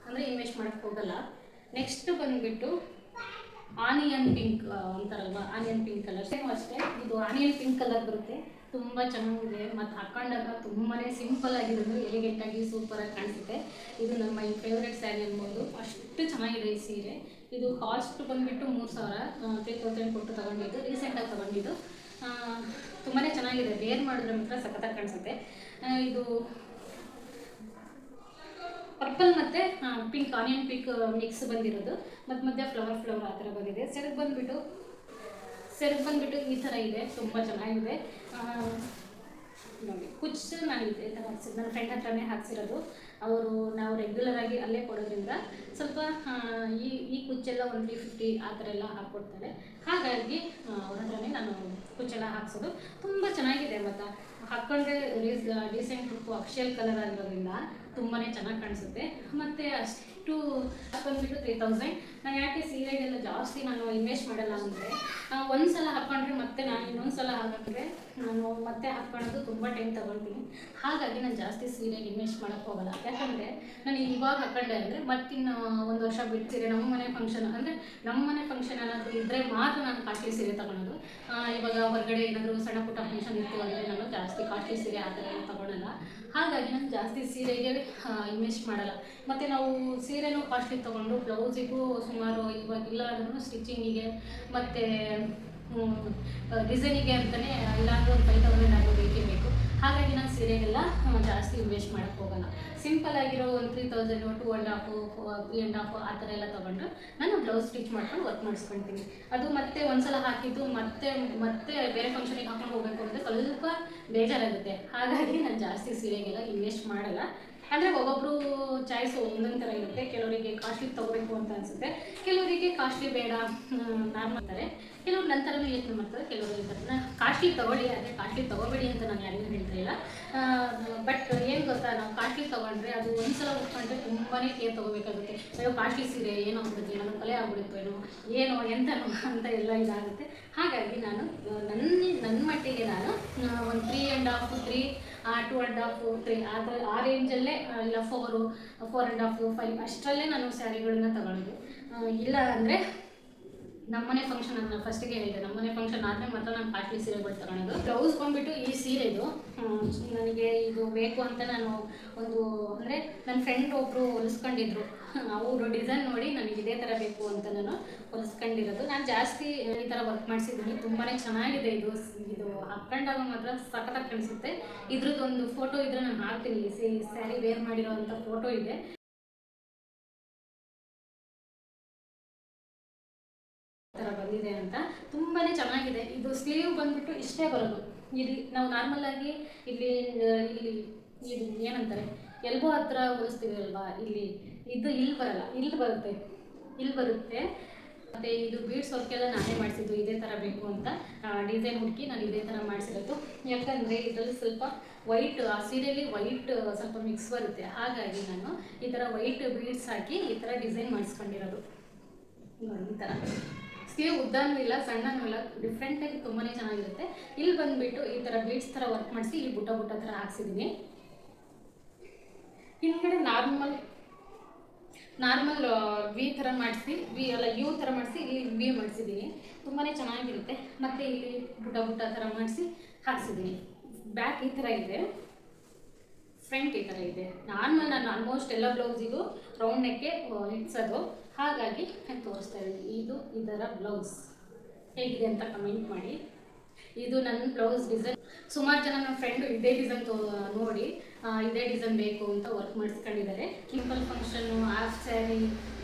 ಅಂದರೆ ಇನ್ವೆಸ್ಟ್ ಮಾಡೋಕ್ಕೆ ಹೋಗಲ್ಲ. ನೆಕ್ಸ್ಟ್ ಬಂದುಬಿಟ್ಟು ಆನಿಯನ್ ಪಿಂಕ್ ಅಂತಾರಲ್ವ? ಆನಿಯನ್ ಪಿಂಕ್ ಕಲರ್ ಸೇಮ್ ಅಷ್ಟೇ, ಇದು ಆನಿಯನ್ ಪಿಂಕ್ ಕಲರ್ ಬರುತ್ತೆ. ತುಂಬ ಚೆನ್ನಾಗಿದೆ. ಮತ್ತು ಹಾಕೊಂಡಾಗ ತುಂಬಾ ಸಿಂಪಲ್ ಆಗಿರೋದು ಎಲಿಗೆಂಟ್ ಆಗಿ ಸೂಪರಾಗಿ ಕಾಣಿಸುತ್ತೆ. ಇದು ನಮ್ಮ ಮೈ ಫೇವ್ರೆಟ್ ಸ್ಯಾರಿ ಅನ್ಬೋದು. ಅಷ್ಟು ಚೆನ್ನಾಗಿದೆ ಈ ಸೀರೆ. ಇದು ಕಾಸ್ಟ್ ಬಂದುಬಿಟ್ಟು ಮೂರು ಸಾವಿರ ತ್ರೀ ತೌಸಂಡ್ ಕೊಟ್ಟು ತಗೊಂಡಿದ್ದು ರೀಸೆಂಟಾಗಿ ತಗೊಂಡಿದ್ದು. ತುಂಬಾ ಚೆನ್ನಾಗಿದೆ. ವೇರ್ ಮಾಡಿದ್ರೆ ಮಾತ್ರ ಸಖತ್ತಾಗಿ ಕಾಣಿಸುತ್ತೆ. ಇದು ಪರ್ಪಲ್ ಮತ್ತು ಪಿಂಕ್ ಆನಿಯನ್ ಪಿಂಕ್ ಮಿಕ್ಸ್ ಬಂದಿರೋದು. ಮತ್ತು ಮಧ್ಯೆ ಫ್ಲವರ್ ಫ್ಲವರ್ ಆ ಥರ ಬಂದಿದೆ. ಸೆರಗ್ ಬಂದುಬಿಟ್ಟು ಸೆರಗ್ ಬಂದುಬಿಟ್ಟು ಈ ಥರ ಇದೆ. ತುಂಬ ಚೆನ್ನಾಗಿದೆ. ನೋಡಿ, ಕುಚ್ಚು ನಾನು ಇದೇ ಥರ ಹಾಕ್ಸಿದ್ದು ನನ್ನ ಫ್ರೆಂಡ್ ಹತ್ರನೇ ಹಾಕ್ಸಿರೋದು. ಅವರು ನಾವು ರೆಗ್ಯುಲರ್ ಆಗಿ ಅಲ್ಲೇ ಕೊಡೋದ್ರಿಂದ ಸ್ವಲ್ಪ ಈ ಈ ಕುಚ್ಚೆಲ್ಲ ಒನ್ ತ್ರೀ ಫಿಫ್ಟಿ ಆ ಥರ ಎಲ್ಲ ಹಾಕ್ಕೊಡ್ತಾರೆ ಹಾಗಾಗಿ ಅವ್ರ ಹತ್ರನೇ ನಾನು ಕುಚ್ಚೆಲ್ಲ ಹಾಕ್ಸೋದು. ತುಂಬ ಚೆನ್ನಾಗಿದೆ ಮತ್ತು. ಹಾಕ್ಕೊಂಡ್ರೆ ರೀಸ್ ಡೀಸೆಂಟ್ ಲುಕ್ಕು ಅಕ್ಷಲ್ ಕಲರ್ ಆಗಿರೋದ್ರಿಂದ ತುಂಬಾ ಚೆನ್ನಾಗಿ ಕಾಣಿಸುತ್ತೆ. ಮತ್ತು ಅಷ್ಟು ಬಂದುಬಿಟ್ಟು ತ್ರೀ ತೌಸಂಡ್ ನಾನು ಯಾಕೆ ಸೀರೆಗೆಲ್ಲ ಜಾಸ್ತಿ ನಾನು ಇನ್ವೆಸ್ಟ್ ಮಾಡಲ್ಲ ಅಂದರೆ ಒಂದು ಸಲ ಹಾಕ್ಕೊಂಡ್ರೆ ಮತ್ತೆ ನಾನು ಇನ್ನೊಂದು ಸಲ ಹಾಕಿದ್ರೆ ನಾನು ಮತ್ತೆ ಹಾಕ್ಕೊಳ್ಳೋದು ತುಂಬ ಟೈಮ್ ತಗೊಳ್ತೀನಿ. ಹಾಗಾಗಿ ನಾನು ಜಾಸ್ತಿ ಸೀರೆಗೆ ಇನ್ವೆಸ್ಟ್ ಮಾಡೋಕ್ಕೆ ಹೋಗಲ್ಲ. ಯಾಕಂದರೆ ನಾನು ಇವಾಗ ಹಾಕೊಂಡೆ ಅಂದರೆ ಮತ್ತಿನ್ನು ಒಂದು ವರ್ಷ ಬಿಡ್ತೀರಿ. ನಮ್ಮ ಮನೆ ಫಂಕ್ಷನ್ ಅಂದರೆ ನಮ್ಮ ಮನೆ ಫಂಕ್ಷನ್ ಏನಾದರೂ ಇದ್ದರೆ ಮಾತ್ರ ನಾನು ಕಾಸ್ಟ್ಲಿ ಸೀರೆ ತಗೊಳ್ಳೋದು ಇವಾಗ ಹೊರಗಡೆ ಏನಾದರೂ ಸಣ್ಣ ಪುಟ್ಟ ಫಂಕ್ಷನ್ ಇತ್ತು ಅಂದರೆ ಜಾಸ್ತಿ ಕಾಸ್ಟ್ಲಿ ಸೀರೆ ಆ ಥರ ಏನು ತಗೊಳಲ್ಲ. ಹಾಗಾಗಿ ನಾನು ಜಾಸ್ತಿ ಸೀರೆಗೆ ಇನ್ವೆಸ್ಟ್ ಮಾಡಲ್ಲ. ಮತ್ತು ನಾವು ಸೀರೆನೂ ಕಾಸ್ಟ್ಲಿ ತೊಗೊಂಡು ಬ್ಲೌಸಿಗೂ ಸುಮಾರು ಇವಾಗ ಇಲ್ಲ ಅಂದ್ರೂ ಸ್ಟಿಚಿಂಗಿಗೆ ಮತ್ತು ಡಿಸೈನಿಗೆ ಅಂತಲೇ ಇಲ್ಲಾಂದ್ರೆ ಒಂದು ಫೈವ್ ತೌಸಂಡ್ ಆಗೋ ಬೇಕೇ ಬೇಕು. ಹಾಗಾಗಿ ನಾನು ಸೀರೆಗೆಲ್ಲ ಜಾಸ್ತಿ ಇನ್ವೆಸ್ಟ್ ಮಾಡೋಕ್ಕೆ ಹೋಗೋಲ್ಲ. ಸಿಂಪಲ್ ಆಗಿರೋ ಒಂದು three thousand two and half three and half ಆ ಥರ ಎಲ್ಲ ತೊಗೊಂಡು ನಾನು ಬ್ಲೌಸ್ ಸ್ಟಿಚ್ ಮಾಡ್ಕೊಂಡು ವರ್ಕ್ ಮಾಡಿಸ್ಕೊಳ್ತೀನಿ ಅದು ಮತ್ತೆ ಒಂದ್ಸಲ ಹಾಕಿದ್ದು ಮತ್ತೆ ಮತ್ತೆ ಬೇರೆ ಫಂಕ್ಷನಿಗೆ ಹಾಕೊಂಡು ಹೋಗಬೇಕು ಅಂದರೆ ಸ್ವಲ್ಪ ಬೇಜಾರಾಗುತ್ತೆ. ಹಾಗಾಗಿ ನಾನು ಜಾಸ್ತಿ ಸೀರೆಗೆಲ್ಲ ಇನ್ವೆಸ್ಟ್ ಮಾಡಲ್ಲ. ಅಂದರೆ ಒಬ್ಬೊಬ್ಬರು ಚಾಯ್ಸ್ ಒಂದೊಂದು ಥರ ಇರುತ್ತೆ. ಕೆಲವರಿಗೆ ಕಾಸ್ಟ್ಲಿ ತೊಗೋಬೇಕು ಅಂತ ಅನಿಸುತ್ತೆ. ಕೆಲವರಿಗೆ ಕಾಸ್ಟ್ಲಿ ಬೇಡ ಮಾಡ್ತಾರೆ. ಕೆಲವ್ರು ನಂತರನೂ ಯೋಚನೆ ಮಾಡ್ತಾರೆ ಕೆಲವರು ಇರ್ತಾರೆ ಕಾಸ್ಟ್ಲಿ ತೊಗೊಳ್ಳಿ, ಆದರೆ ಕಾಸ್ಟ್ಲಿ ತೊಗೋಬೇಡಿ ಅಂತ ನಾನು ಯಾರಿಗೂ ಹೇಳ್ತಾ ಇಲ್ಲ. ಬಟ್ ಏನು ಗೊತ್ತಾ, ನಾವು ಕಾಸ್ಟ್ಲಿ ತೊಗೊಂಡ್ರೆ ಅದು ಒಂದ್ಸಲ ಉಟ್ಕೊಂಡ್ರೆ ತುಂಬಾ ಕೇರ್ ತೊಗೋಬೇಕಾಗುತ್ತೆ. ಅಯ್ಯೋ ಕಾಸ್ಟ್ಲಿ ಸೀರೆ ಏನೋ ಆಗ್ಬಿಡುತ್ತೆ ನಾನು ಕೊಲೆ ಆಗ್ಬಿಡುತ್ತೋ ಏನೋ ಏನೋ ಎಂತನೋ ಅಂತ ಎಲ್ಲ ಇದಾಗುತ್ತೆ. ಹಾಗಾಗಿ ನಾನು, ನನ್ನ ನನ್ನ ಮಟ್ಟಿಗೆ ನಾನು ಒಂದು three and half three two and half three, ಆ ಥರ ಆ ರೇಂಜಲ್ಲೇ ಇಲ್ಲ four four and half five ಅಷ್ಟರಲ್ಲೇ ನಾನು ಸ್ಯಾರಿಗಳನ್ನ ತಗೊಳ್ಳೋದು. ಇಲ್ಲ ಅಂದರೆ ನಮ್ಮನೆ ಫಂಕ್ಷನ್ ಅಂತ ಫಸ್ಟಿಗೆ ಹೇಳಿದೆ ನಮ್ಮನೆ ಫಂಕ್ಷನ್ ಆದ್ರೆ ಮಾತ್ರ ನಾನು ಕಾಸ್ಟ್ಲಿ ಸೀರೆಗಳು ತಗೊಳೋದು ಬ್ಲೌಸ್ ಬಂದ್ಬಿಟ್ಟು ಈ ಸೀರೆ ಇದು. ನನಗೆ ಇದು ಬೇಕು ಅಂತ ನಾನು ಒಂದು ಅಂದರೆ ನನ್ನ ಫ್ರೆಂಡ್ ಒಬ್ಬರು ಹೊಲಿಸ್ಕೊಂಡಿದ್ರು. ಅವರು ಡಿಸೈನ್ ನೋಡಿ ನನಗೆ ಇದೇ ಥರ ಬೇಕು ಅಂತ ನಾನು ಹೊಲಿಸ್ಕೊಂಡಿರೋದು. ನಾನು ಜಾಸ್ತಿ ಈ ಥರ ವರ್ಕ್ ಮಾಡಿಸಿದ್ದೀನಿ. ತುಂಬಾ ಚೆನ್ನಾಗಿದೆ ಇದು. ಇದು ಹಾಕ್ಕೊಂಡಾಗ ಮಾತ್ರ ಸಖತ್ತಾಗಿ ಕಾಣಿಸುತ್ತೆ. ಇದ್ರದ್ದು ಒಂದು ಫೋಟೋ ಇದ್ರೆ ನಾನು ಹಾಕ್ತೀನಿ. ಸ್ಯಾರಿ ವೇರ್ ಮಾಡಿರೋ ಅಂಥ ಫೋಟೋ ಇದೆ. ಥರ ಬಂದಿದೆ ಅಂತ ತುಂಬಾ ಚೆನ್ನಾಗಿದೆ. ಇದು ಸ್ಲೀವ್ ಬಂದ್ಬಿಟ್ಟು ಇಷ್ಟೇ ಬರೋದು. ಇಲ್ಲಿ ನಾವು ನಾರ್ಮಲ್ ಆಗಿ ಇಲ್ಲಿ ಇಲ್ಲಿ, ಇದು ಏನಂತಾರೆ ಎಲ್ಬೋ ಹತ್ರ ಹೋಲಿಸ್ತೀವಿ ಅಲ್ವಾ ಇಲ್ಲಿ, ಇದು ಇಲ್ಲಿ ಬರಲ್ಲ. ಇಲ್ಲಿ ಬರುತ್ತೆ. ಇಲ್ಲಿ ಬರುತ್ತೆ. ಮತ್ತೆ ಇದು ಬೀಡ್ಸ್ ವರ್ಕೆಲ್ಲ ನಾನೇ ಮಾಡಿಸಿದ್ದು. ಇದೇ ಥರ ಬೇಕು ಅಂತ ಡಿಸೈನ್ ಹುಡುಕಿ ನಾನು ಇದೇ ಥರ ಮಾಡಿಸಿರೋದು. ಯಾಕಂದರೆ ಇದರಲ್ಲಿ ಸ್ವಲ್ಪ ವೈಟ್ ಆ ಸೀರೆಯಲ್ಲಿ ವೈಟ್ ಸ್ವಲ್ಪ ಮಿಕ್ಸ್ ಬರುತ್ತೆ. ಹಾಗಾಗಿ ನಾನು ಈ ಥರ ವೈಟ್ ಬೀಡ್ಸ್ ಹಾಕಿ ಈ ಥರ ಡಿಸೈನ್ ಮಾಡಿಸ್ಕೊಂಡಿರೋದು. ಈ ಥರ ಸ್ಲೀವ್ ಉದ್ದನೂ ಇಲ್ಲ, ಸಣ್ಣನೂ ಇಲ್ಲ ಡಿಫ್ರೆಂಟಾಗಿ ತುಂಬಾ ಚೆನ್ನಾಗಿರುತ್ತೆ. ಇಲ್ಲಿ ಬಂದುಬಿಟ್ಟು ಈ ಥರ ಬೀಡ್ಸ್ ಥರ ವರ್ಕ್ ಮಾಡಿಸಿ ಇಲ್ಲಿ ಬುಟ್ಟ ಬುಟ್ಟ ಥರ ಹಾಕ್ಸಿದ್ದೀನಿ ಹಿಂದ್ಗಡೆ ನಾರ್ಮಲ್ ನಾರ್ಮಲ್ ವಿ ಥರ ಮಾಡಿಸಿ ವಿ ಅಲ್ಲ ಯು ಥರ ಮಾಡಿಸಿ ಇಲ್ಲಿ ವಿ ಮಾಡಿಸಿದ್ದೀನಿ ತುಂಬಾ ಚೆನ್ನಾಗಿರುತ್ತೆ. ಮತ್ತು ಇಲ್ಲಿ ಬುಟ್ಟ ಬುಟ್ಟ ಥರ ಮಾಡಿಸಿ ಹಾಕ್ಸಿದ್ದೀನಿ ಬ್ಯಾಕ್ ಈ ಥರ ಇದೆ. ಫ್ರಂಟ್ ಈ ಥರ ಇದೆ. ನಾರ್ಮಲ್ ನಾನು ಆಲ್ಮೋಸ್ಟ್ ಎಲ್ಲ ಬ್ಲೌಸಿಗೂ ರೌಂಡ್ ನೆಕ್ಕೆ ಇಡ್ಸೋದು. ಹಾಗಾಗಿ ನಾನು ತೋರಿಸ್ತಾ ಇದ್ದೀನಿ. ಇದು ಇದರ ಬ್ಲೌಸ್. ಹೇಗಿದೆ ಅಂತ ಕಮೆಂಟ್ ಮಾಡಿ. ಇದು ನನ್ನ ಬ್ಲೌಸ್ ಡಿಸೈನ್ ಸುಮಾರು ಜನ ನನ್ನ ಫ್ರೆಂಡು ಇದೇ ಡಿಸೈನ್ ತೋ ನೋಡಿ ಇದೇ ಡಿಸೈನ್ ಬೇಕು ಅಂತ ವರ್ಕ್ ಮಾಡಿಸ್ಕೊಂಡಿದ್ದಾರೆ. ಸಿಂಪಲ್ ಫಂಕ್ಷನ್ನು ಹಾಫ್ ಸ್ಯಾರಿ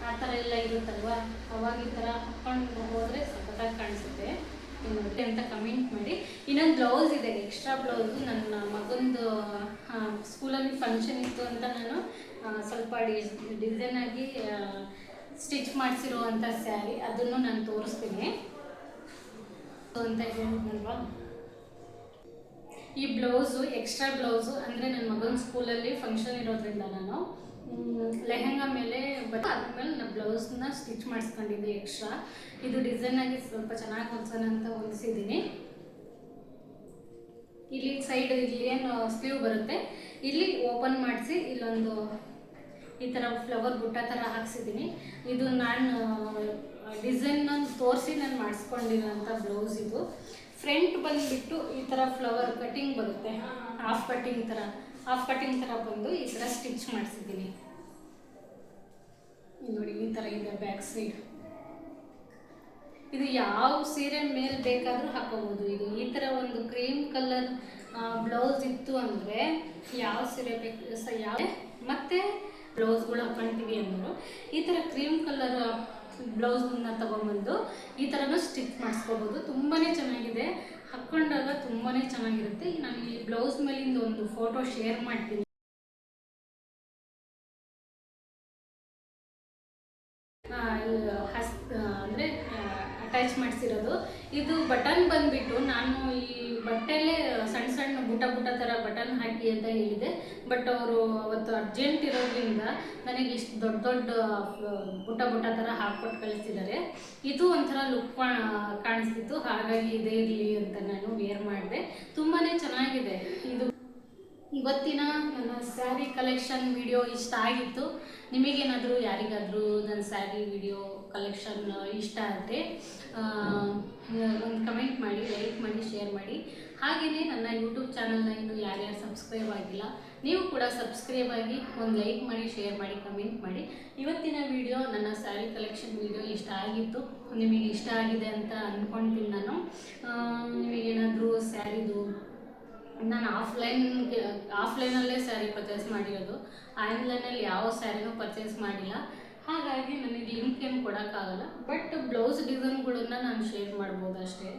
ಆ ಥರ ಎಲ್ಲ ಇರುತ್ತಲ್ವ? ಅವಾಗ ಈ ಥರ ಹಾಕ್ಕೊಂಡು ಹೋದರೆ ಸಖತ್ತಾಗಿ ಕಾಣಿಸುತ್ತೆ. ನೋಡಿ ಅಂತ ಕಮೆಂಟ್ ಮಾಡಿ. ಇನ್ನೊಂದು ಬ್ಲೌಸ್ ಇದೆ ಎಕ್ಸ್ಟ್ರಾ ಬ್ಲೌಸು. ನನ್ನ ಮಗಂದು ಸ್ಕೂಲಲ್ಲಿ ಫಂಕ್ಷನ್ ಇತ್ತು ಅಂತ ನಾನು ಸ್ವಲ್ಪ ಡಿಸೈನ್ ಆಗಿ ಸ್ಟಿಚ್ ಮಾಡಿಸಿರುವಂಥ ಸ್ಯಾರಿ, ಅದನ್ನು ನಾನು ತೋರಿಸ್ತೀನಿ. ಅಂತ ಹೇಳಿದ್ನಲ್ವಾ ಈ ಬ್ಲೌಸು, ಎಕ್ಸ್ಟ್ರಾ ಬ್ಲೌಸು, ಅಂದರೆ ನನ್ನ ಮಗನ ಸ್ಕೂಲಲ್ಲಿ ಫಂಕ್ಷನ್ ಇರೋದ್ರಿಂದ ನಾನು ಲೆಹೆಂಗಾ ಮೇಲೆ ಅದ್ಮೇಲೆ ನಾನು ಬ್ಲೌಸ್ನ ಸ್ಟಿಚ್ ಮಾಡಿಸ್ಕೊಂಡಿದ್ದೆ ಎಕ್ಸ್ಟ್ರಾ. ಇದು ಡಿಸೈನ್ ಆಗಿ ಸ್ವಲ್ಪ ಚೆನ್ನಾಗಿ ಹೊಲ್ಸೋಣ ಅಂತ ಹೊಲಿಸಿದ್ದೀನಿ. ಇಲ್ಲಿ ಸೈಡ್ ಇಲ್ಲಿ ಏನು ಸ್ಲೀವ್ ಬರುತ್ತೆ. ಇಲ್ಲಿ ಓಪನ್ ಮಾಡಿಸಿ ಇಲ್ಲೊಂದು ಈ ಥರ ಫ್ಲವರ್ ಬುಟ್ಟ ಥರ ಹಾಕ್ಸಿದ್ದೀನಿ ಇದು ನಾನು ಡಿಸೈನ್ ತೋರಿಸಿ ನಾನು ಮಾಡಿಸ್ಕೊಂಡಿರೋಂಥ ಬ್ಲೌಸ್ ಇದು. ಫ್ರಂಟ್ ಬಂದುಬಿಟ್ಟು ಈ ಥರ ಫ್ಲವರ್ ಕಟಿಂಗ್ ಬರುತ್ತೆ. ಹಾಫ್ ಕಟಿಂಗ್ ಥರ ಹಾಫ್ ಕಟಿಂಗ್ ಥರ ಬಂದು ಈ ಥರ ಸ್ಟಿಚ್ ಮಾಡಿಸಿದ್ದೀನಿ ನೋಡಿ, ಈ ಥರ ಇದೆ ಬ್ಯಾಕ್ ಸೈಡ್ ಇದು ಯಾವ ಸೀರೆ ಮೇಲೆ ಬೇಕಾದರೂ ಹಾಕೋಬೋದು. ಇದು ಈ ಥರ ಒಂದು ಕ್ರೀಮ್ ಕಲರ್ ಬ್ಲೌಸ್ ಇತ್ತು ಅಂದರೆ ಯಾವ ಸೀರೆ ಬೇಕು ಯಾವ, ಮತ್ತೆ ಬ್ಲೌಸ್ಗಳು ಹಾಕೊಳ್ತೀವಿ ಅಂದರು, ಈ ಥರ ಕ್ರೀಮ್ ಕಲರ್ ಬ್ಲೌಸ್ನ ತೊಗೊಂಬಂದು ಈ ಥರನೂ ಸ್ಟಿಚ್ ಮಾಡಿಸ್ಕೋಬೋದು. ತುಂಬಾ ಚೆನ್ನಾಗಿದೆ. ಹಾಕ್ಕೊಂಡಾಗ ತುಂಬಾ ಚೆನ್ನಾಗಿರುತ್ತೆ. ನಾನು ಈ ಬ್ಲೌಸ್ ಮೇಲಿಂದ ಒಂದು ಫೋಟೋ ಶೇರ್ ಮಾಡ್ತೀನಿ. ಹಸ್ ಅಂದರೆ ಅಟ್ಯಾಚ್ ಮಾಡಿಸಿರೋದು. ಇದು ಬಟನ್ ಬಂದ್ಬಿಟ್ಟು ನಾನು ಈ ಬಟ್ಟೆಲೇ ಸಣ್ಣ ಬುಟ ಬುಟ ಥರ ಬಟನ್ ಹಾಕಿ ಅಂತ ಹೇಳಿದೆ. ಬಟ್ ಅವರು ಅವತ್ತು ಅರ್ಜೆಂಟ್ ಇರೋದ್ರಿಂದ ನನಗೆ ಇಷ್ಟು ದೊಡ್ಡ ದೊಡ್ಡ ಪುಟ ಪುಟ ಥರ ಹಾಕ್ಕೊಟ್ಟು ಕಳಿಸಿದ್ದಾರೆ. ಇದು ಒಂಥರ ಲುಕ್ ಕಾಣಿಸ್ತಿತ್ತು. ಹಾಗಾಗಿ ಇದೇ ಇರಲಿ ಅಂತ ನಾನು ವೇರ್ ಮಾಡಿದೆ. ತುಂಬಾ ಚೆನ್ನಾಗಿದೆ. ಇದು ಇವತ್ತಿನ ನನ್ನ ಸ್ಯಾರಿ ಕಲೆಕ್ಷನ್ ವಿಡಿಯೋ ಇಷ್ಟ ಆಗಿತ್ತು. ನಿಮಗೇನಾದರೂ ಯಾರಿಗಾದರೂ ನನ್ನ ಸ್ಯಾರಿ ವಿಡಿಯೋ ಕಲೆಕ್ಷನ್ ಇಷ್ಟ ಆದರೆ ಒಂದು ಕಮೆಂಟ್ ಮಾಡಿ ಲೈಕ್ ಮಾಡಿ ಶೇರ್ ಮಾಡಿ. ಹಾಗೆಯೇ ನನ್ನ ಯೂಟ್ಯೂಬ್ ಚಾನಲ್ನ ಇನ್ನು ಯಾರ್ಯಾರು ಸಬ್ಸ್ಕ್ರೈಬ್ ಆಗಿಲ್ಲ, ನೀವು ಕೂಡ ಸಬ್ಸ್ಕ್ರೈಬ್ ಆಗಿ ಒಂದು ಲೈಕ್ ಮಾಡಿ ಶೇರ್ ಮಾಡಿ ಕಮೆಂಟ್ ಮಾಡಿ. ಇವತ್ತಿನ ವಿಡಿಯೋ ನನ್ನ ಸ್ಯಾರಿ ಕಲೆಕ್ಷನ್ ವಿಡಿಯೋ ಇಷ್ಟ ಆಗಿತ್ತು. ನಿಮಗೆ ಇಷ್ಟ ಆಗಿದೆ ಅಂತ ಅಂದ್ಕೊಂತೀನಿ ನಾನು. ನಿಮಗೇನಾದರೂ ಸ್ಯಾರಿದು ನಾನು ಆಫ್ಲೈನ್ ಆಫ್ಲೈನಲ್ಲೇ ಸ್ಯಾರಿ ಪರ್ಚೇಸ್ ಮಾಡಿರೋದು. ಆನ್ಲೈನಲ್ಲಿ ಯಾವ ಸ್ಯಾರಿನೂ ಪರ್ಚೇಸ್ ಮಾಡಿಲ್ಲ. ಹಾಗಾಗಿ ನನಗೆ ಲಿಂಕ್ ಏನು ಕೊಡೋಕ್ಕಾಗಲ್ಲ. ಬಟ್ ಬ್ಲೌಸ್ ಡಿಸೈನ್ಗಳನ್ನ ನಾನು ಶೇರ್ ಮಾಡ್ಬೋದು ಅಷ್ಟೇ.